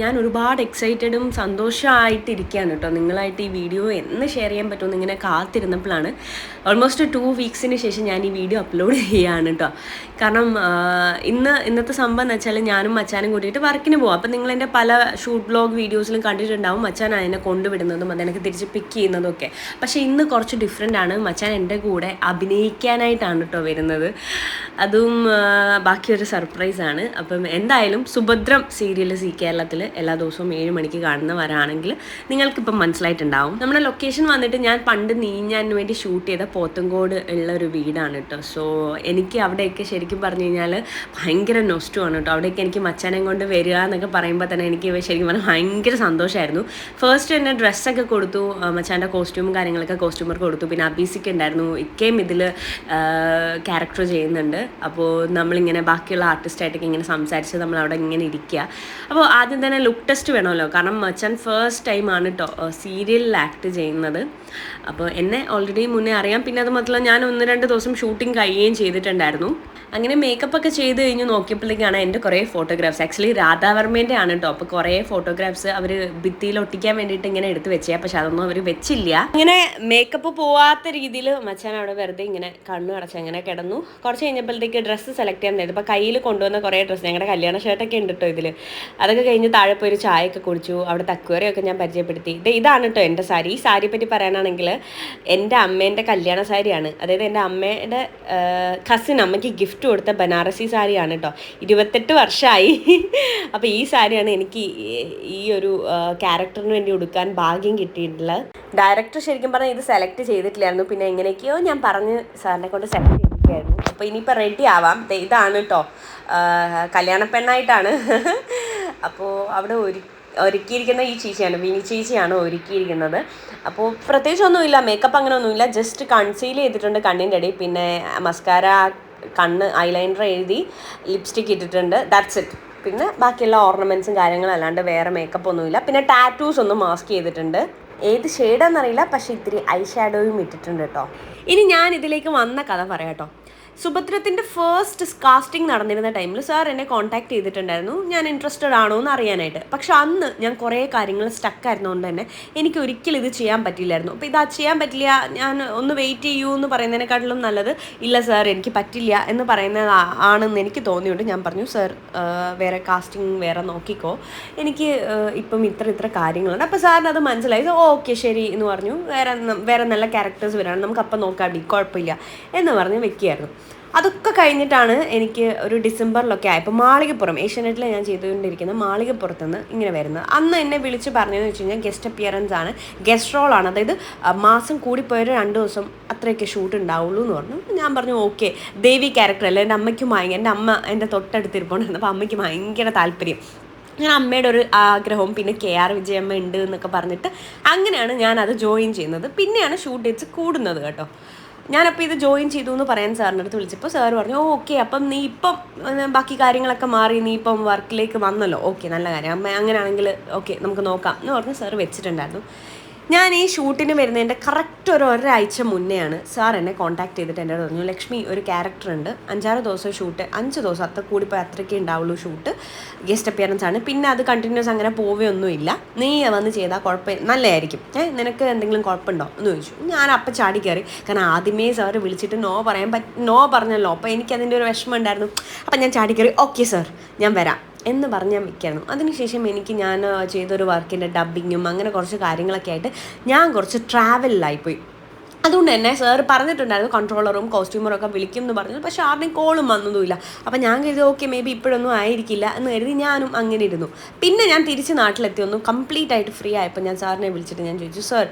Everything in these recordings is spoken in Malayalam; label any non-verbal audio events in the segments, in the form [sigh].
ഞാൻ ഒരുപാട് എക്സൈറ്റഡും സന്തോഷമായിട്ടിരിക്കുകയാണ് കേട്ടോ. നിങ്ങളായിട്ട് ഈ വീഡിയോ എന്ന് ഷെയർ ചെയ്യാൻ പറ്റുമെന്ന് ഇങ്ങനെ കാത്തിരുന്നപ്പോഴാണ് ഓൾമോസ്റ്റ് ടു വീക്സിന് ശേഷം ഞാൻ ഈ വീഡിയോ അപ്ലോഡ് ചെയ്യുകയാണ് കേട്ടോ. കാരണം ഇന്ന് ഇന്നത്തെ സംഭവം എന്ന് വെച്ചാൽ ഞാനും മച്ചാനും കൂട്ടിയിട്ട് വർക്കിന് പോകും അപ്പം നിങ്ങൾ എന്റെ പല ഷൂട്ട് ബ്ലോഗ് വീഡിയോസിലും കണ്ടിട്ടുണ്ടാവും മച്ചാൻ എന്നെ കൊണ്ടുവിടുന്നതും അതെനിക്ക് തിരിച്ച് പിക്ക് ചെയ്യുന്നതും ഒക്കെ പക്ഷേ ഇന്ന് കുറച്ച് ഡിഫറെന്റ് ആണ്. മച്ചാൻ എന്റെ കൂടെ അഭിനയിക്കാനായിട്ടാണ് കേട്ടോ വരുന്നത്. അതും ബാക്കിയൊരു സർപ്രൈസാണ് അപ്പം എന്തായാലും സുഭദ്രം സീരിയൽ സി കേരളത്തിൽ എല്ലാ ദിവസവും ഏഴ് മണിക്ക് കാണുന്നവരാണെങ്കിൽ നിങ്ങൾക്കിപ്പം മനസ്സിലായിട്ടുണ്ടാവും. നമ്മുടെ ലൊക്കേഷൻ വന്നിട്ട് ഞാൻ പണ്ട് നീഞ്ഞാൻ വേണ്ടി ഷൂട്ട് ചെയ്ത പോത്തങ്കോട് ഉള്ള ഒരു വീടാണ് കേട്ടോ സോ എനിക്ക് അവിടെയൊക്കെ ശരിക്കും പറഞ്ഞു കഴിഞ്ഞാൽ ഭയങ്കര നൊസ്റ്റുമാണ് കേട്ടോ അവിടെയൊക്കെ എനിക്ക് മച്ചാനെ കൊണ്ട് വരിക എന്നൊക്കെ പറയുമ്പോൾ തന്നെ എനിക്ക് ശരിക്കും പറഞ്ഞാൽ ഭയങ്കര സന്തോഷമായിരുന്നു ഫസ്റ്റ് തന്നെ ഡ്രസ്സൊക്കെ കൊടുത്തു. മച്ചാന്റെ കോസ്റ്റ്യൂമും കാര്യങ്ങളൊക്കെ കോസ്റ്റ്യൂമർക്ക് കൊടുത്തു. പിന്നെ അബീസിക്ക് ഉണ്ടായിരുന്നു. ഇക്കയും ഇതിൽ ക്യാരക്ടർ ചെയ്യുന്നുണ്ട്. അപ്പോൾ നമ്മളിങ്ങനെ ബാക്കിയുള്ള ആർട്ടിസ്റ്റായിട്ടൊക്കെ ഇങ്ങനെ സംസാരിച്ച് നമ്മൾ അവിടെ ഇങ്ങനെ ഇരിക്കുക അപ്പോൾ ആദ്യം തന്നെ ലുക്ക് ടെസ്റ്റ് വേണമല്ലോ. കാരണം മച്ചൻ ഫസ്റ്റ് ടൈമാണ് കേട്ടോ സീരിയലിൽ ആക്ട് ചെയ്യുന്നത്. അപ്പോൾ എന്നെ ഓൾറെഡി മുന്നേ അറിയാം. പിന്നെ അത് മാത്രമല്ല ഞാൻ ഒന്ന് രണ്ട് ദിവസം ഷൂട്ടിംഗ് കഴിയുകയും ചെയ്തിട്ടുണ്ടായിരുന്നു. അങ്ങനെ മേക്കപ്പ് ഒക്കെ ചെയ്ത് കഴിഞ്ഞ് നോക്കിയപ്പോഴേക്കാണ് എന്റെ കുറേ ഫോട്ടോഗ്രാഫ്സ് ആക്ച്വലി രാധാവർമ്മേന്റെ ആണ് കേട്ടോ അപ്പോൾ കുറേ ഫോട്ടോഗ്രാഫ്സ് അവർ ഭിത്തിയിൽ ഒട്ടിക്കാൻ വേണ്ടിയിട്ട് ഇങ്ങനെ എടുത്ത് വെച്ചേ. പക്ഷെ അതൊന്നും അവർ വെച്ചില്ല. അങ്ങനെ മേക്കപ്പ് പോവാത്ത രീതിയിൽ മച്ചാൻ അവിടെ വെറുതെ ഇങ്ങനെ കണ്ണു അടച്ച് അങ്ങനെ കിടന്നു. കുറച്ച് കഴിഞ്ഞപ്പോഴത്തേക്ക് ഡ്രസ്സ് സെലക്ട് ചെയ്യാൻ നേരത്തെ. ഇപ്പോൾ കയ്യിൽ കൊണ്ടുവന്ന കുറേ ഡ്രസ്സ് ഞങ്ങളുടെ കല്യാണ ഷർട്ടൊക്കെ ഉണ്ട് കേട്ടോ ഇതിൽ അതൊക്കെ കഴിഞ്ഞ് താഴെ പോയി ഒരു ചായയൊക്കെ കുടിച്ചു. അവിടെ തക്കുവരയൊക്കെ ഞാൻ പരിചയപ്പെടുത്തി. ഇത് ഇതാണ് കേട്ടോ എന്റെ സാരി. ഈ സാരിയെ പറ്റി പറയാനാണെങ്കിൽ എന്റെ അമ്മേന്റെ കല്യാണ സാരിയാണ്. അതായത് എന്റെ അമ്മയുടെ കസിൻ അമ്മയ്ക്ക് ഗിഫ്റ്റ് കൊടുത്ത ബനാറസി സാരിയാണ് കേട്ടോ ഇരുപത്തെട്ട് വർഷമായി അപ്പോൾ ഈ സാരിയാണ് എനിക്ക് ഈ- ഒരു ക്യാരക്ടറിന് വേണ്ടി ഉടുക്കാൻ ഭാഗ്യം കിട്ടിയിട്ടുള്ളത്. ഡയറക്ടർ ശരിക്കും പറഞ്ഞാൽ ഇത് സെലക്ട് ചെയ്തിട്ടില്ലായിരുന്നു. പിന്നെ എങ്ങനെയൊക്കെയോ ഞാൻ പറഞ്ഞ് സാറിനെ കൊണ്ട് സെലക്ട് ചെയ്തിട്ടായിരുന്നു അപ്പോൾ ഇനിയിപ്പോൾ റെഡി ആവാം. ഇതാണ് കേട്ടോ കല്യാണ പെണ്ണായിട്ടാണ്. അപ്പോൾ അവിടെ ഒരു ഒരുക്കിയിരിക്കുന്ന ഈ ചേച്ചിയാണ് വിനി ചേച്ചിയാണ് ഒരുക്കിയിരിക്കുന്നത്. അപ്പോൾ പ്രത്യേകിച്ച് ഒന്നുമില്ല മേക്കപ്പ് അങ്ങനെ ഒന്നുമില്ല ജസ്റ്റ് കൺസീൽ ചെയ്തിട്ടുണ്ട് കണ്ണിന്റെ ഇടയിൽ പിന്നെ മസ്കാര കണ്ണ് ഐലൈനർ എഴുതി ലിപ്സ്റ്റിക് ഇട്ടിട്ടുണ്ട്. ദാറ്റ്സ് ഇറ്റ് പിന്നെ ബാക്കിയുള്ള ഓർണമെന്റ്സും കാര്യങ്ങളും അല്ലാണ്ട് വേറെ മേക്കപ്പ് ഒന്നുമില്ല. പിന്നെ ടാറ്റൂസ് ഒന്നും മാസ്ക് ചെയ്തിട്ടുണ്ട്. ഏത് ഷെയ്ഡാണെന്നറിയില്ല പക്ഷേ ഇത്തിരി ഐ ഷാഡോയും ഇട്ടിട്ടുണ്ട് കേട്ടോ ഇനി ഞാൻ ഇതിലേക്ക് വന്ന കഥ പറയാം കേട്ടോ സുഭദ്രത്തിന്റെ ഫസ്റ്റ് കാസ്റ്റിംഗ് നടന്നിരുന്ന ടൈമിൽ സാർ എന്നെ കോൺടാക്ട് ചെയ്തിട്ടുണ്ടായിരുന്നു. ഞാൻ ഇൻട്രസ്റ്റഡ് ആണോ എന്ന് അറിയാനായിട്ട്. പക്ഷെ അന്ന് ഞാൻ കുറേ കാര്യങ്ങൾ സ്റ്റക്ക് ആയിരുന്നതുകൊണ്ട് തന്നെ എനിക്ക് ഒരിക്കലും ഇത് ചെയ്യാൻ പറ്റില്ലായിരുന്നു. അപ്പോൾ ഇത് ചെയ്യാൻ പറ്റില്ല ഞാൻ ഒന്ന് വെയിറ്റ് ചെയ്യൂ എന്ന് പറയുന്നതിനെക്കാട്ടിലും നല്ലത് ഇല്ല സാർ എനിക്ക് പറ്റില്ല എന്ന് പറയുന്നത് ആണെന്ന് എനിക്ക് തോന്നിയുണ്ട് ഞാൻ പറഞ്ഞു സർ വേറെ കാസ്റ്റിംഗ് വേറെ നോക്കിക്കോ. എനിക്ക് ഇപ്പം ഇത്ര ഇത്ര കാര്യങ്ങളുണ്ട്. അപ്പോൾ സാറിന് അത് മനസ്സിലായി. ഓക്കെ ശരി എന്ന് പറഞ്ഞു. വേറെ വേറെ നല്ല ക്യാരക്ടേഴ്സ് വരാണ്. നമുക്ക് അപ്പം നോക്കാം കുഴപ്പമില്ല എന്ന് പറഞ്ഞ് വെക്കുകയായിരുന്നു. അതൊക്കെ കഴിഞ്ഞിട്ടാണ് എനിക്ക് ഒരു ഡിസംബറിലൊക്കെ ആയപ്പോൾ മാളികപ്പുറം ഏഷ്യാനെറ്റിൽ ഞാൻ ചെയ്തുകൊണ്ടിരിക്കുന്ന മാളികപ്പുറത്ത് നിന്ന് ഇങ്ങനെ വരുന്നത്. അന്ന് എന്നെ വിളിച്ച് പറഞ്ഞതെന്ന് വെച്ച് കഴിഞ്ഞാൽ ഗസ്റ്റ് അപ്പിയറൻസ് ആണ്. ഗസ്റ്റ് റോളാണ് അതായത് മാസം കൂടിപ്പോയൊരു രണ്ട് ദിവസം അത്രയൊക്കെ ഷൂട്ട് ഉണ്ടാവുള്ളൂ എന്ന് പറഞ്ഞു. ഞാൻ പറഞ്ഞു ഓക്കെ ദേവി ക്യാരക്ടർ അല്ലേ? എന്റെ അമ്മയ്ക്ക് ഭയങ്കര എന്റെ അമ്മ എന്റെ തൊട്ടടുത്തിരിപ്പുണ്ടായിരുന്നു അപ്പോൾ അമ്മയ്ക്ക് ഭയങ്കര താല്പര്യം. ഞാൻ അമ്മയുടെ ഒരു ആഗ്രഹവും പിന്നെ കെ ആർ വിജയമ്മ ഉണ്ട് എന്നൊക്കെ പറഞ്ഞിട്ട് അങ്ങനെയാണ് ഞാൻ അത് ജോയിൻ ചെയ്യുന്നത്. പിന്നെയാണ് ഷൂട്ട് ഡേറ്റ്സ് കൂടുന്നത് കേട്ടോ. ഞാനപ്പോൾ ഇത് ജോയിൻ ചെയ്തു എന്ന് പറയാൻ സാറിന്റെ അടുത്ത് വിളിച്ചപ്പോൾ സാർ പറഞ്ഞു ഓക്കെ അപ്പം നീ ഇപ്പം ബാക്കി കാര്യങ്ങളൊക്കെ മാറി നീ ഇപ്പം വർക്കിലേക്ക് വന്നല്ലോ. ഓക്കെ നല്ല കാര്യം. അമ്മ അങ്ങനെയാണെങ്കിൽ ഓക്കെ നമുക്ക് നോക്കാം എന്ന് പറഞ്ഞ് സാർ വെച്ചിട്ടുണ്ടായിരുന്നു. ഞാൻ ഈ ഷൂട്ടിന് വരുന്നതിന്റെ കറക്റ്റ് ഒരു ഒരാഴ്ച മുന്നെയാണ് സാർ എന്നെ കോൺടാക്ട് ചെയ്തിട്ട് എന്റെ പറഞ്ഞു ലക്ഷ്മി ഒരു ക്യാരക്ടർ ഉണ്ട്. അഞ്ചാറ് ദിവസം ഷൂട്ട് അഞ്ച് ദിവസം അത്ര കൂടി ഇപ്പോൾ അത്രയ്ക്കേ ഉണ്ടാവുള്ളൂ ഷൂട്ട് ഗസ്റ്റ് അപ്പിയറൻസ് ആണ്. പിന്നെ അത് കണ്ടിന്യൂസ് അങ്ങനെ പോവുകയൊന്നുമില്ല നീ വന്ന് ചെയ്താൽ കുഴപ്പം നല്ലതായിരിക്കും. ഏ നിനക്ക് എന്തെങ്കിലും കുഴപ്പമുണ്ടോ? എന്ന് ചോദിച്ചു. ഞാൻ അപ്പം ചാടി കയറി. കാരണം ആദ്യമേ സാർ വിളിച്ചിട്ട് നോ പറയാൻ പറ്റ നോ പറഞ്ഞല്ലോ. അപ്പോൾ എനിക്കതിന്റെ ഒരു വിഷമം ഉണ്ടായിരുന്നു. അപ്പം ഞാൻ ചാടി കയറി ഓക്കെ സാർ ഞാൻ വരാം. എന്ന് പറഞ്ഞ് ഞാൻ വെക്കണം അതിനുശേഷം എനിക്ക് ഞാൻ ചെയ്തൊരു വർക്കിന്റെ ഡബിങ്ങും അങ്ങനെ കുറച്ച് കാര്യങ്ങളൊക്കെ ആയിട്ട് ഞാൻ കുറച്ച് ട്രാവലിലായിപ്പോയി അതുകൊണ്ട് തന്നെ സാർ പറഞ്ഞിട്ടുണ്ടായിരുന്നു കൺട്രോളറും കോസ്റ്റ്യൂമറും ഒക്കെ വിളിക്കും എന്ന് പറഞ്ഞു പക്ഷേ ആരുടെയും കോളും വന്നതുമില്ല. അപ്പം ഞാൻ കരുതി ഓക്കെ മേ ബി ഇപ്പോഴൊന്നും ആയിരിക്കില്ല എന്ന് കരുതി ഞാനും അങ്ങനെ ഇരുന്നു. പിന്നെ ഞാൻ തിരിച്ച് നാട്ടിലെത്തി ഒന്ന് കംപ്ലീറ്റ് ആയിട്ട് ഫ്രീ ആയപ്പോൾ ഞാൻ സാറിനെ വിളിച്ചിട്ട് ഞാൻ ചോദിച്ചു സാർ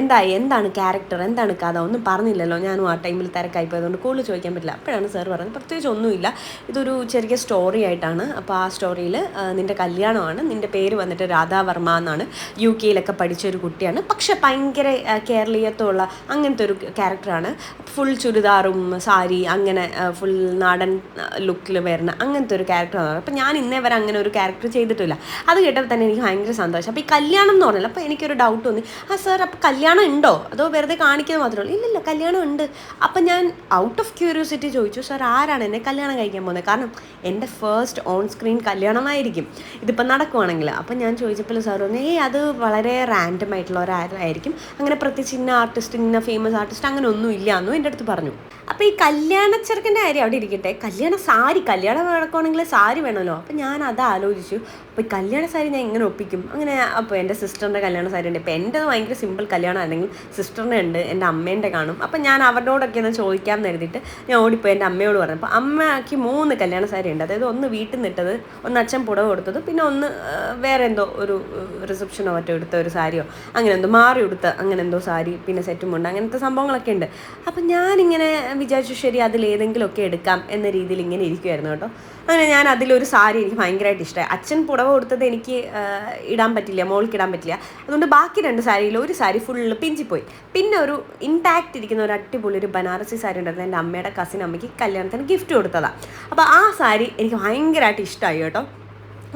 എന്തായി? എന്താണ് ക്യാരക്ടർ എന്താണ് കഥ? ഒന്നും പറഞ്ഞില്ലല്ലോ. ഞാനും ആ ടൈമിൽ തിരക്കായി പോയതുകൊണ്ട് കൂടുതൽ ചോദിക്കാൻ പറ്റില്ല. അപ്പോഴാണ് സാർ പറഞ്ഞത്. പ്രത്യേകിച്ച് ഒന്നുമില്ല. ഇതൊരു ചെറിയ സ്റ്റോറി ആയിട്ടാണ്. അപ്പോൾ ആ സ്റ്റോറിയിൽ നിന്റെ കല്യാണമാണ്. നിന്റെ പേര് വന്നിട്ട് രാധാവർമ്മ എന്നാണ് യു കെയിലൊക്കെ പഠിച്ച ഒരു കുട്ടിയാണ്. പക്ഷേ ഭയങ്കര കേരളീയത്വമുള്ള അങ്ങനത്തെ ഒരു ക്യാരക്ടറാണ്. ഫുൾ ചുരിദാറും സാരി അങ്ങനെ ഫുൾ നാടൻ ലുക്കിൽ വരുന്ന അങ്ങനത്തെ ഒരു ക്യാരക്ടറാണ്. അപ്പം ഞാൻ ഇന്നേ വരെ അങ്ങനെ ഒരു ക്യാരക്ടർ ചെയ്തിട്ടില്ല. അത് കേട്ടപ്പോൾ തന്നെ എനിക്ക് ഭയങ്കര സന്തോഷം. അപ്പോൾ ഈ കല്യാണം എന്ന് പറഞ്ഞല്ലോ അപ്പോൾ എനിക്കൊരു ഡൗട്ട് തോന്നി ആ സാർ അപ്പോൾ കല്യാണം ഉണ്ടോ? അതോ വെറുതെ കാണിക്കുന്നത് മാത്രമേ ഉള്ളൂ? ഇല്ലില്ല കല്യാണം ഉണ്ട്. അപ്പം ഞാൻ ഔട്ട് ഓഫ് ക്യൂരിയോസിറ്റി ചോദിച്ചു സാർ ആരാണ് എന്നെ കല്യാണം കഴിക്കാൻ പോകുന്നത്? കാരണം എന്റെ ഫസ്റ്റ് ഓൺ സ്ക്രീൻ കല്യാണമായിരിക്കും ഇതിപ്പോൾ നടക്കുവാണെങ്കിൽ. അപ്പം ഞാൻ ചോദിച്ചപ്പോൾ സാർ പറഞ്ഞു ഏയ് അത് വളരെ റാൻഡം ആയിട്ടുള്ള ഒരാളായിരിക്കും. അങ്ങനെ പ്രത്യേകിച്ച് ഇന്ന ആർട്ടിസ്റ്റ് ഇന്ന ഫേമസ് ആർട്ടിസ്റ്റ് അങ്ങനെ ഒന്നും ഇല്ല എന്നും എന്റെ അടുത്ത് പറഞ്ഞു. അപ്പോൾ ഈ കല്യാണ ചെറുക്കന്റെ കാര്യം അവിടെ ഇരിക്കട്ടെ. കല്യാണ സാരി കല്യാണം നടക്കുവാണെങ്കിൽ സാരി വേണമല്ലോ. അപ്പോൾ ഞാൻ അത് ആലോചിച്ചു. അപ്പോൾ ഈ കല്യാണ സാരി ഞാൻ എങ്ങനെ ഒപ്പിക്കും? അങ്ങനെ അപ്പോൾ എന്റെ സിസ്റ്ററിന്റെ കല്യാണ സാരി ഉണ്ട്. ഇപ്പോൾ എന്റെ ഭയങ്കര സിമ്പിൾ കല്യാണം ആണെങ്കിൽ സിസ്റ്ററിന്റെ ഉണ്ട് എന്റെ അമ്മേന്റെ കാണും. അപ്പോൾ ഞാൻ അവരോടൊക്കെ ഒന്ന് ചോദിക്കാൻ കരുതിയിട്ട് ഞാൻ ഓടിപ്പോയി എന്റെ അമ്മയോട് പറഞ്ഞു. അപ്പോൾ അമ്മയ്ക്ക് മൂന്ന് കല്യാണ സാരി ഉണ്ട്. അതായത് ഒന്ന് വീട്ടിൽ നിന്നിട്ടത് ഒന്ന് അച്ഛൻ പുടവ് കൊടുത്തത് പിന്നെ ഒന്ന് വേറെ എന്തോ ഒരു റിസപ്ഷനോ മറ്റോ എടുത്ത ഒരു സാരിയോ അങ്ങനെ എന്തോ മാറി എടുത്ത അങ്ങനെ എന്തോ സാരി പിന്നെ സെറ്റും ഉണ്ട്. അങ്ങനത്തെ സംഭവങ്ങളൊക്കെ ഉണ്ട്. അപ്പം ഞാനിങ്ങനെ വിചാരിച്ചു ശരി അതിൽ ഏതെങ്കിലുമൊക്കെ എടുക്കാം എന്ന രീതിയിൽ ഇങ്ങനെ ഇരിക്കുമായിരുന്നു കേട്ടോ. അങ്ങനെ ഞാൻ അതിലൊരു സാരി എനിക്ക് ഭയങ്കരമായിട്ട് ഇഷ്ടമായി. അച്ഛൻ പുടവ കൊടുത്തത് എനിക്ക് ഇടാൻ പറ്റില്ല മോൾക്ക് ഇടാൻ പറ്റില്ല. അതുകൊണ്ട് ബാക്കി രണ്ട് സാരിയിൽ ഒരു സാരി ഫുള്ള് പിഞ്ചിപ്പോയി. പിന്നെ ഒരു ഇൻടാക്റ്റ് ഇരിക്കുന്ന ഒരു അടിപൊളി ഒരു ബനാറസി സാരി ഉണ്ടായിരുന്നു. എന്റെ അമ്മയുടെ കസിൻ അമ്മയ്ക്ക് കല്യാണത്തിന് ഗിഫ്റ്റ് കൊടുത്തതാണ് അപ്പോൾ ആ സാരി എനിക്ക് ഭയങ്കരമായിട്ട് ഇഷ്ടമായി കേട്ടോ.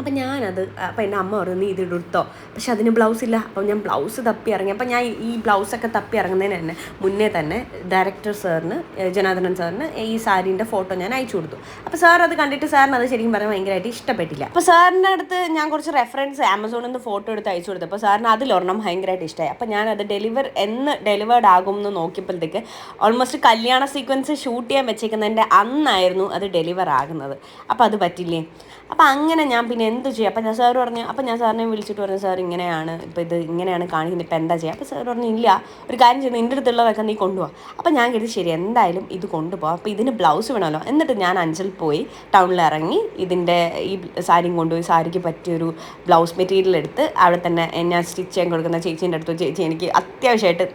അപ്പം ഞാനത് അപ്പം എന്റെ അമ്മ പറഞ്ഞു നീ ഇത് എടുത്തോ പക്ഷെ അതിന് ബ്ലൗസ് ഇല്ല. അപ്പം ഞാൻ ബ്ലൗസ് തപ്പി ഇറങ്ങി. അപ്പം ഞാൻ ഈ ബ്ലൗസൊക്കെ തപ്പി ഇറങ്ങുന്നതിന് തന്നെ മുന്നേ തന്നെ ഡയറക്ടർ സാറിന് ജനാർദ്ദനൻ സാറിന് ഈ സാരീന്റെ ഫോട്ടോ ഞാൻ അയച്ചു കൊടുത്തു. അപ്പോൾ സാർ അത് കണ്ടിട്ട് സാറിന് അത് ശരിക്കും പറഞ്ഞാൽ ഭയങ്കരമായിട്ട് ഇഷ്ടപ്പെട്ടില്ല. അപ്പോൾ സാറിന്റെ അടുത്ത് ഞാൻ കുറച്ച് റെഫറൻസ് ആമസോണിൽ നിന്ന് ഫോട്ടോ എടുത്ത് അയച്ചു കൊടുത്തു. അപ്പോൾ സാറിന് അതിലൊരെണ്ണം ഭയങ്കരമായിട്ട് ഇഷ്ടമായി അപ്പോൾ ഞാൻ അത് ഡെലിവർ എന്ന് ഡെലിവേർഡ് ആകും എന്ന് നോക്കിയപ്പോഴത്തേക്ക് ഓൾമോസ്റ്റ് കല്യാണ സീക്വൻസ് ഷൂട്ട് ചെയ്യാൻ വെച്ചേക്കുന്നതിന്റെ അന്നായിരുന്നു അത് ഡെലിവർ ആകുന്നത്. അപ്പോൾ അത് പറ്റില്ലേ? അപ്പോൾ അങ്ങനെ ഞാൻ പിന്നെ എന്ത് ചെയ്യും? അപ്പം ഞാൻ സാർ പറഞ്ഞു അപ്പം ഞാൻ സാറിനെ വിളിച്ചിട്ട് പറഞ്ഞു സാർ ഇങ്ങനെയാണ് ഇപ്പോൾ ഇത് ഇങ്ങനെയാണ് കാണിക്കുന്നത് ഇപ്പം എന്താ ചെയ്യുക അപ്പോൾ സാർ പറഞ്ഞു ഇല്ല ഒരു കാര്യം ചെയ്യുന്നത് നിന്റെ അടുത്തുള്ളതൊക്കെ നീ കൊണ്ടുപോകാം അപ്പം ഞാൻ കരുതി ശരി എന്തായാലും ഇത് കൊണ്ടുപോകാം അപ്പോൾ ഇതിന് ബ്ലൗസ് വേണമല്ലോ. എന്നിട്ട് ഞാൻ അഞ്ചൽ പോയി ടൗണിൽ ഇറങ്ങി ഇതിന്റെ ഈ സാരിയും കൊണ്ടുപോയി സാരിക്ക് പറ്റിയൊരു ബ്ലൗസ് മെറ്റീരിയൽ എടുത്ത് അവിടെ തന്നെ ഞാൻ സ്റ്റിച്ച് ചെയ്യാൻ കൊടുക്കുന്ന ചേച്ചീന്റെ അടുത്ത് ചേച്ചി എനിക്ക് അത്യാവശ്യമായിട്ട്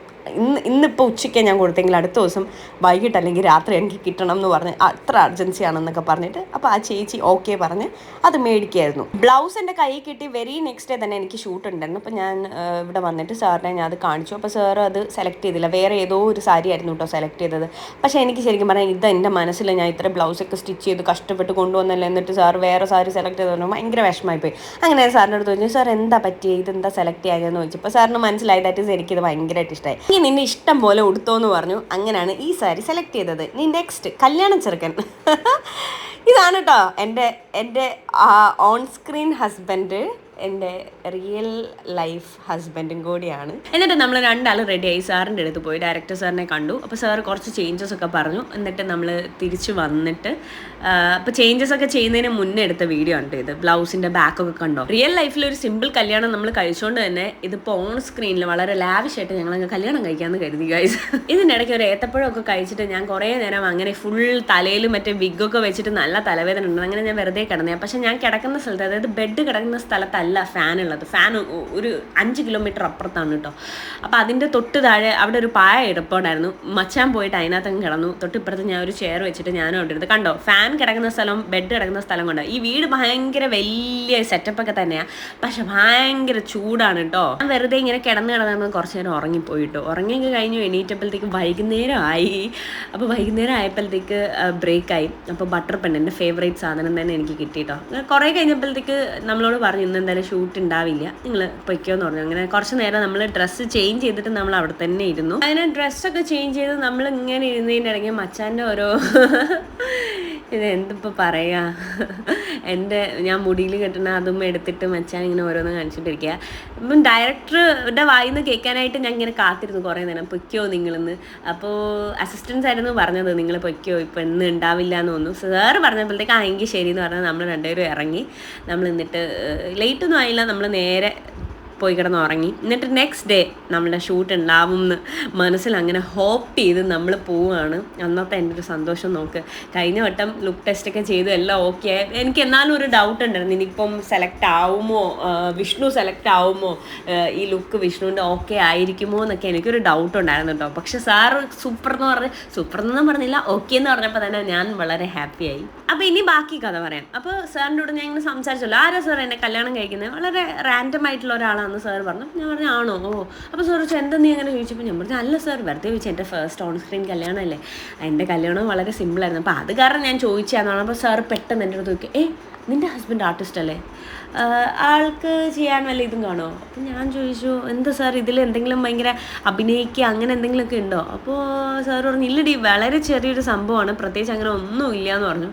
ഇന്ന് ഇന്നിപ്പോൾ ഉച്ചയ്ക്ക് ഞാൻ കൊടുത്തെങ്കിൽ അടുത്ത ദിവസം വൈകിട്ട് അല്ലെങ്കിൽ രാത്രി എനിക്ക് കിട്ടണം എന്ന് പറഞ്ഞ് അത്ര അർജൻസി ആണെന്നൊക്കെ പറഞ്ഞിട്ട് അപ്പോൾ ആ ചേച്ചി ഓക്കെ പറഞ്ഞ് അത് മേടിക്കായിരുന്നു. ബ്ലൗസ് എന്റെ കൈ കിട്ടി വെരി നെക്സ്റ്റ് ഡേ തന്നെ എനിക്ക് ഷൂട്ട് ഉണ്ടായിരുന്നു. അപ്പോൾ ഞാൻ ഇവിടെ വന്നിട്ട് സാറിനെ ഞാൻ അത് കാണിച്ചു. അപ്പോൾ സാർ അത് സെലക്ട് ചെയ്തില്ല. വേറെ ഏതോ ഒരു സാരി ആയിരുന്നു കേട്ടോ സെലക്ട് ചെയ്തത്. പക്ഷേ എനിക്ക് ശരിക്കും പറഞ്ഞാൽ ഇത് എന്റെ മനസ്സിൽ ഞാൻ ഇത്ര ബ്ലൗസൊക്കെ സ്റ്റിച്ച് ചെയ്ത് കഷ്ടപ്പെട്ട് കൊണ്ടുവന്നല്ലേ എന്നിട്ട് സാർ വേറെ സാരി സെലക്ട് ചെയ്തത് ഭയങ്കര വിഷമമായിപ്പോയി അങ്ങനെ സാറിന്റെ അടുത്ത് ചോദിച്ചു സാർ എന്താ പറ്റിയത് ഇതെന്താ സെലക്ട് ചെയ്യാതെന്ന് ചോദിച്ചപ്പോൾ സാറിന് മനസ്സിലായി. ദാറ്റ് ഇസ് എനിക്കിത് ഭയങ്കരമായിട്ട് ഇഷ്ടമായി നീ നിന്നെ ഇഷ്ടം പോലെ ഉടുത്തോന്ന് പറഞ്ഞു. അങ്ങനെയാണ് ഈ സാരി സെലക്ട് ചെയ്തത്. നീ നെക്സ്റ്റ് കല്യാണം ചെറുക്കൻ. [laughs] ഇതാണ് കേട്ടോ എന്റെ എന്റെ ഓൺ സ്ക്രീൻ ഹസ്ബൻഡ് എന്റെ റിയൽ ലൈഫ് ഹസ്ബൻഡും കൂടിയാണ്. എന്നിട്ട് നമ്മൾ രണ്ടാളും റെഡിയായി സാറിന്റെ അടുത്ത് പോയി. ഡയറക്ടർ സാറിനെ കണ്ടു. അപ്പോൾ സാർ കുറച്ച് ചേഞ്ചസ് ഒക്കെ പറഞ്ഞു. എന്നിട്ട് നമ്മൾ തിരിച്ചു വന്നിട്ട് അപ്പോൾ ചേഞ്ചസ് ഒക്കെ ചെയ്യുന്നതിന് മുന്നേ എടുത്ത വീഡിയോ ഉണ്ട് ഇത്. ബ്ലൗസിന്റെ ബാക്കൊക്കെ കണ്ടോ? റിയൽ ലൈഫിൽ ഒരു സിമ്പിൾ കല്യാണം നമ്മൾ കഴിച്ചുകൊണ്ട് തന്നെ ഇതിപ്പോൾ ഓൺ സ്ക്രീനിൽ വളരെ ലാവിഷായിട്ട് ഞങ്ങളങ്ങ് കല്യാണം കഴിക്കാമെന്ന് കരുതി ഗൈസ് ഇതിനിടയ്ക്ക് ഒരു ഏത്തപ്പഴമൊക്കെ കഴിച്ചിട്ട് ഞാൻ കുറേ നേരം അങ്ങനെ ഫുൾ തലയിൽ മറ്റേ വിഗൊക്കെ വെച്ചിട്ട് നല്ല തലവേദന ഉണ്ട്. അങ്ങനെ ഞാൻ വെറുതെ കിടന്നേ പക്ഷേ ഞാൻ കിടക്കുന്ന സ്ഥലത്ത് അതായത് ബെഡ് കിടക്കുന്ന സ്ഥലത്തല്ല ഫാൻ ഉള്ളത്. ഫാൻ ഒരു അഞ്ച് കിലോമീറ്റർ അപ്പുറത്താണ് കേട്ടോ. അപ്പോൾ അതിന്റെ തൊട്ട് താഴെ അവിടെ ഒരു പായ ഇടപ്പുണ്ടായിരുന്നു മച്ചാൻ പോയിട്ട് അതിനകത്തങ്ങ് കിടന്നു. തൊട്ട് തൊട്ടിപ്പുറത്ത് ഞാൻ ഒരു ചെയർ വെച്ചിട്ട് ഞാനും അവിടെ കണ്ടോ? ഫാൻ കിടക്കുന്ന സ്ഥലം ബെഡ് കിടക്കുന്ന സ്ഥലം കൊണ്ടോ. ഈ വീട് ഭയങ്കര വലിയ സെറ്റപ്പ് ഒക്കെ തന്നെയാണ് പക്ഷെ ഭയങ്കര ചൂടാണ് കേട്ടോ. ഞാൻ വെറുതെ ഇങ്ങനെ കിടന്ന് കിടന്നു കുറച്ച് നേരം ഉറങ്ങിപ്പോയിട്ടു. ഉറങ്ങിയൊക്കെ കഴിഞ്ഞു എണീറ്റപ്പോഴത്തേക്ക് വൈകുന്നേരം ആയി. അപ്പോൾ വൈകുന്നേരം ആയപ്പോഴത്തേക്ക് ബ്രേക്കായി അപ്പോൾ ബട്ടർ പെൻ എന്റെ ഫേവറേറ്റ് സാധനം തന്നെ എനിക്ക് കിട്ടിയിട്ടോ കുറേ കഴിഞ്ഞപ്പോഴത്തേക്ക് നമ്മളോട് പറഞ്ഞു ഇന്ന് എന്തായാലും ഷൂട്ട് ഉണ്ടാവില്ല. നിങ്ങൾ പൊയ്ക്കോന്ന് പറഞ്ഞു. അങ്ങനെ കുറച്ച് നേരം നമ്മൾ ഡ്രസ്സ് ചേഞ്ച് ചെയ്തിട്ട് നമ്മൾ അവിടെ തന്നെ ഇരുന്നു. അങ്ങനെ ഡ്രസ്സൊക്കെ ചേഞ്ച് ചെയ്ത് നമ്മൾ ഇങ്ങനെ ഇരുന്നതിന്റെ ഇടയ്ക്ക് മച്ചാന്റെ ഓരോ ഇത് എന്തിപ്പോൾ പറയാ? എന്റെ ഞാൻ മുടിയിൽ കെട്ടണ അതും എടുത്തിട്ട് മച്ചാൻ ഇങ്ങനെ ഓരോന്ന് കാണിച്ചിട്ടിരിക്കുക അപ്പം ഡയറക്ടറുടെ വായിൽ നിന്ന് കേൾക്കാനായിട്ട് ഞാൻ ഇങ്ങനെ കാത്തിരുന്നു കുറേ നേരം. പൊയ്ക്കോ നിങ്ങളെന്ന്. അപ്പോൾ അസിസ്റ്റൻസ് ആയിരുന്നു പറഞ്ഞത് നിങ്ങൾ പൊയ്ക്കോ ഇപ്പം ഇന്ന് ഉണ്ടാവില്ല എന്ന് തോന്നുന്നു. സാറ് പറഞ്ഞപ്പോഴത്തേക്ക് ആ എങ്കിൽ ശരി എന്ന് പറഞ്ഞാൽ നമ്മൾ രണ്ടുപേരും ഇറങ്ങി. നമ്മൾ എന്നിട്ട് ലേറ്റ് ഒന്നും ആയില്ല. നമ്മൾ നേരെ പോയി കിടന്ന് ഉറങ്ങി എന്നിട്ട് നെക്സ്റ്റ് ഡേ നമ്മുടെ ഷൂട്ട് ഉണ്ടാവും എന്ന് മനസ്സിൽ അങ്ങനെ ഹോപ്പ് ചെയ്ത് നമ്മൾ പോവുകയാണ്. അന്നത്തെ എന്റെ ഒരു സന്തോഷം നോക്ക്. കഴിഞ്ഞ വട്ടം ലുക്ക് ടെസ്റ്റ് ഒക്കെ ചെയ്തു എല്ലാം ഓക്കെ എനിക്ക് എന്നാലും ഒരു ഡൗട്ട് ഉണ്ടായിരുന്നു. ഇനിയിപ്പം സെലക്ട് ആവുമോ? വിഷ്ണു സെലക്ട് ആവുമോ? ഈ ലുക്ക് വിഷ്ണുവിന്റെ ഓക്കെ ആയിരിക്കുമോ എന്നൊക്കെ എനിക്കൊരു ഡൗട്ട് ഉണ്ടായിരുന്നു കേട്ടോ. പക്ഷെ സാറ് സൂപ്പർ എന്ന് പറഞ്ഞ് സൂപ്പർ എന്നൊന്നും പറഞ്ഞില്ല ഓക്കെ എന്ന് പറഞ്ഞപ്പോൾ തന്നെ ഞാൻ വളരെ ഹാപ്പിയായി അപ്പോൾ ഇനി ബാക്കി കഥ പറയാം. അപ്പോൾ സാറിന്റെ കൂടെ ഞാൻ ഇങ്ങനെ സംസാരിച്ചല്ലോ. ആരാ സാർ എന്നെ കല്യാണം കഴിക്കുന്നത്? വളരെ റാൻഡം ആയിട്ടുള്ള ഒരാളാണ്? എന്ന് സാർ പറഞ്ഞു. ഞാൻ പറഞ്ഞു ആണോ? ഓ. അപ്പോൾ സാർ ചോദിച്ചു എന്താ നീ അങ്ങനെ ചോദിച്ചപ്പോൾ ഞാൻ പറഞ്ഞു അല്ല സാർ വെറുതെ ചോദിച്ചു. എന്റെ ഫസ്റ്റ് ഓൺ സ്ക്രീൻ കല്യാണമല്ലേ. എന്റെ കല്യാണം വളരെ സിമ്പിളായിരുന്നു. അപ്പോൾ അത് കാരണം ഞാൻ ചോദിച്ചതാണ് അപ്പോൾ സാർ പെട്ടെന്ന് എന്റെ അടുത്ത് നോക്കി ഏ നിന്റെ ഹസ്ബൻഡ് ആർട്ടിസ്റ്റ് അല്ലേ? ആൾക്ക് ചെയ്യാൻ വല്ല ഇതും കാണോ അപ്പം ഞാൻ ചോദിച്ചു എന്താ സാർ ഇതിൽ എന്തെങ്കിലും ഭയങ്കര അഭിനയിക്കുക അങ്ങനെ എന്തെങ്കിലുമൊക്കെ ഉണ്ടോ? അപ്പോൾ സാർ പറഞ്ഞു ഇല്ലടി വളരെ ചെറിയൊരു സംഭവമാണ്. പ്രത്യേകിച്ച് അങ്ങനെ ഒന്നും ഇല്ല എന്ന് പറഞ്ഞു.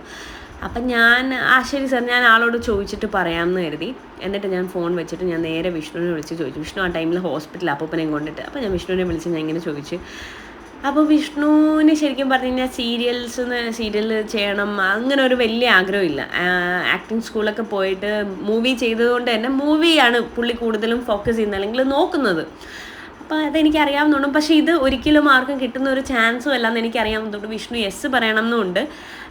അപ്പം ഞാൻ ആ ശരി സാർ ഞാൻ ആളോട് ചോദിച്ചിട്ട് പറയാമെന്ന് കരുതി. എന്നിട്ട് ഞാൻ ഫോൺ വെച്ചിട്ട് ഞാൻ നേരെ വിഷ്ണുവിനെ വിളിച്ച് ചോദിച്ചു. വിഷ്ണു ആ ടൈമിൽ ഹോസ്പിറ്റലിൽ അപ്പൂപ്പനെയും കൊണ്ടിട്ട്. അപ്പോൾ ഞാൻ വിഷ്ണുവിനെ വിളിച്ച് ഞാൻ ഇങ്ങനെ ചോദിച്ചു. അപ്പോൾ വിഷ്ണുവിന് ശരിക്കും പറഞ്ഞു കഴിഞ്ഞാൽ സീരിയൽസ് സീരിയൽ ചെയ്യണം അങ്ങനെ ഒരു വലിയ ആഗ്രഹമില്ല. ആക്ടിങ് സ്കൂളൊക്കെ പോയിട്ട് മൂവി ചെയ്തതുകൊണ്ട് തന്നെ മൂവിയാണ് പുള്ളി കൂടുതലും ഫോക്കസ് ചെയ്യുന്നത് അല്ലെങ്കിൽ നോക്കുന്നത്. അപ്പോൾ അതെനിക്ക് അറിയാവുന്നതുകൊണ്ട്. പക്ഷേ ഇത് ഒരിക്കലും ആർക്കും കിട്ടുന്ന ഒരു ചാൻസും അല്ലാന്ന് എനിക്ക് അറിയാവുന്നതുകൊണ്ട് വിഷ്ണു യെസ് പറയണം എന്നുണ്ട്.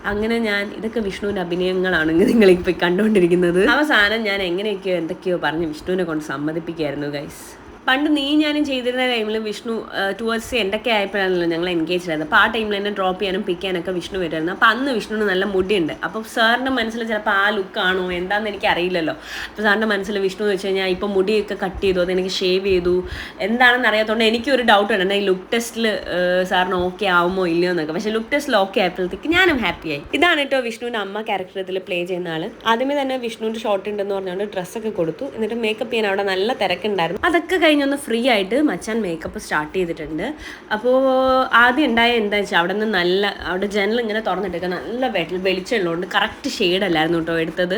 അങ്ങനെ ഞാൻ ഇതൊക്കെ വിഷ്ണുവിന്റെ അഭിനയങ്ങളാണ് നിങ്ങളിപ്പോൾ കണ്ടുകൊണ്ടിരിക്കുന്നത്. അവസാനം ഞാൻ എങ്ങനെയൊക്കെയോ എന്തൊക്കെയോ പറഞ്ഞ് വിഷ്ണുവിനെ കൊണ്ട് സമ്മതിപ്പിക്കുകയായിരുന്നു ഗൈസ് പണ്ട് നീ ഞാനും ചെയ്തിരുന്ന ടൈമിൽ വിഷ്ണു ടുവേഴ്സ് എന്തൊക്കെ ആയപ്പോഴാണല്ലോ ഞങ്ങൾ എൻഗേജ് ആയത്. അപ്പോൾ ആ ടൈമിൽ തന്നെ ഡ്രോപ്പ് ചെയ്യാനും പിക്ക് ചെയ്യാനൊക്കെ വിഷ്ണു വരുമായിരുന്നു. അപ്പോൾ അന്ന് വിഷ്ണുവിന് നല്ല മുടിയുണ്ട്. അപ്പോൾ സാറിന്റെ മനസ്സിൽ ചിലപ്പോൾ ആ ലുക്കാണോ എന്താണെന്ന് എനിക്ക് അറിയില്ലല്ലോ. അപ്പോൾ സാറിന്റെ മനസ്സിൽ വിഷ്ണു എന്ന് വെച്ച് കഴിഞ്ഞാൽ ഇപ്പോൾ മുടിയൊക്കെ കട്ട് ചെയ്തു? അതെനിക്ക് ഷേവ് ചെയ്തു. എന്താണെന്ന് അറിയാത്തതുകൊണ്ട് എനിക്കൊരു ഡൗട്ട് ഉണ്ട് ഈ ലുക്ക് ടെസ്റ്റിൽ സാറിന് ഓക്കെ ആവുമോ ഇല്ലയോ എന്നൊക്കെ. പക്ഷേ ലുക്ക് ടെസ്റ്റിൽ ഓക്കെ ആയപ്പോഴത്തേക്ക് ഞാനും ആയി. ഇതാണ് കേട്ടോ വിഷ്ണുവിന്റെ അമ്മ ക്യാരക്ടറിൽ പ്ലേ ചെയ്യുന്ന ആൾ ആദ്യമേ തന്നെ വിഷ്ണുവിന്റെ ഷോർട്ട് ഉണ്ടെന്ന് പറഞ്ഞുകൊണ്ട് ഡ്രസ്സൊക്കെ കൊടുത്തു. എന്നിട്ട് മേക്കപ്പ് ചെയ്യാൻ അവിടെ നല്ല തിരക്കുണ്ടായിരുന്നു. അതൊക്കെ കഴിഞ്ഞൊന്ന് ഫ്രീ ആയിട്ട് മച്ചാൻ മേക്കപ്പ് സ്റ്റാർട്ട് ചെയ്തിട്ടുണ്ട്. അപ്പോൾ ആദ്യം ഉണ്ടായ എന്താ വെച്ചാൽ അവിടെ നിന്ന് നല്ല അവിടെ ജനൽ ഇങ്ങനെ തുറന്നിട്ടൊക്കെ നല്ല വെളിച്ചമുള്ളതുകൊണ്ട് കറക്റ്റ് ഷെയ്ഡ് അല്ലായിരുന്നു കേട്ടോ എടുത്തത്.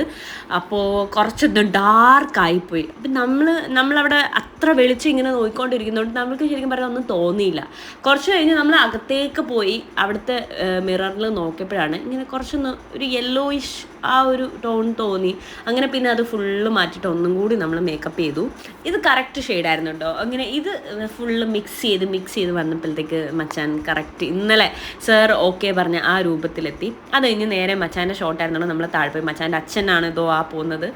അപ്പോൾ കുറച്ചൊന്ന് ഡാർക്കായിപ്പോയി അപ്പം നമ്മൾ നമ്മളവിടെ അത്ര വെളിച്ചം ഇങ്ങനെ നോക്കിക്കൊണ്ടിരിക്കുന്നതുകൊണ്ട് നമുക്ക് ശരിക്കും പറഞ്ഞാൽ ഒന്നും തോന്നിയില്ല. കുറച്ച് കഴിഞ്ഞ് നമ്മൾ അകത്തേക്ക് പോയി അവിടുത്തെ മിററിൽ നോക്കിയപ്പോഴാണ് ഇങ്ങനെ കുറച്ചൊന്ന് ഒരു യെല്ലോയിഷ് ആ ഒരു ടോൺ തോന്നി. അങ്ങനെ പിന്നെ അത് ഫുള്ള് മാറ്റിയിട്ട് ഒന്നും കൂടി നമ്മൾ മേക്കപ്പ് ചെയ്തു. ഇത് കറക്റ്റ് ഷെയ്ഡായിരുന്നു കേട്ടോ അങ്ങനെ ഇത് ഫുള്ള് മിക്സ് ചെയ്ത് മിക്സ് ചെയ്ത് വന്നപ്പോഴത്തേക്ക് മച്ചാൻ കറക്റ്റ് ഇന്നലെ സർ ഓക്കെ പറഞ്ഞ ആ രൂപത്തിലെത്തി. അത് കഴിഞ്ഞ് നേരെ മച്ചാന്റെ ഷോട്ടായിരുന്നു നമ്മൾ താഴെ പോയി. മച്ചാന്റെ അച്ഛനാണ് ഇതോ ആ പോകുന്നത്.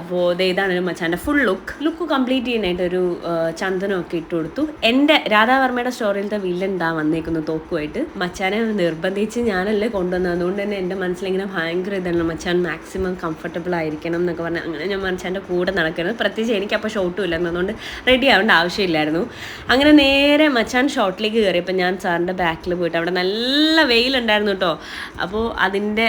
അപ്പോൾ ഇത് ഇതാണ് ഒരു മച്ചാന്റെ ഫുൾ ലുക്ക് ലുക്ക് കംപ്ലീറ്റ് ചെയ്യാനായിട്ട് ഒരു ചന്ദനം ചന്ദനമൊക്കെ ഇട്ട് കൊടുത്തു. എന്റെ രാധാവർമ്മയുടെ സ്റ്റോറിയിലത്തെ വില്ലൻ എന്താ വന്നേക്കുന്നു തോക്കുമായിട്ട് മച്ചാനെ നിർബന്ധിച്ച് ഞാനല്ലേ കൊണ്ടുവന്നത്? അതുകൊണ്ട് തന്നെ എന്റെ മനസ്സിലിങ്ങനെ ഭയങ്കര ഇതാണ് മച്ചാൻ മാക്സിമം കംഫർട്ടബിൾ ആയിരിക്കണം എന്നൊക്കെ പറഞ്ഞാൽ അങ്ങനെ ഞാൻ മച്ചാന്റെ കൂടെ നടക്കുന്നത് പ്രത്യേകിച്ച് എനിക്കപ്പോൾ ഷോട്ടും ഇല്ലായിരുന്നു. അതുകൊണ്ട് റെഡി ആവേണ്ട ആവശ്യമില്ലായിരുന്നു. അങ്ങനെ നേരെ മച്ചാൻ ഷോട്ടിലേക്ക് കയറിയപ്പോൾ ഞാൻ സാറിന്റെ ബാക്കിൽ പോയിട്ട് അവിടെ നല്ല വെയിലുണ്ടായിരുന്നു കേട്ടോ അപ്പോൾ അതിന്റെ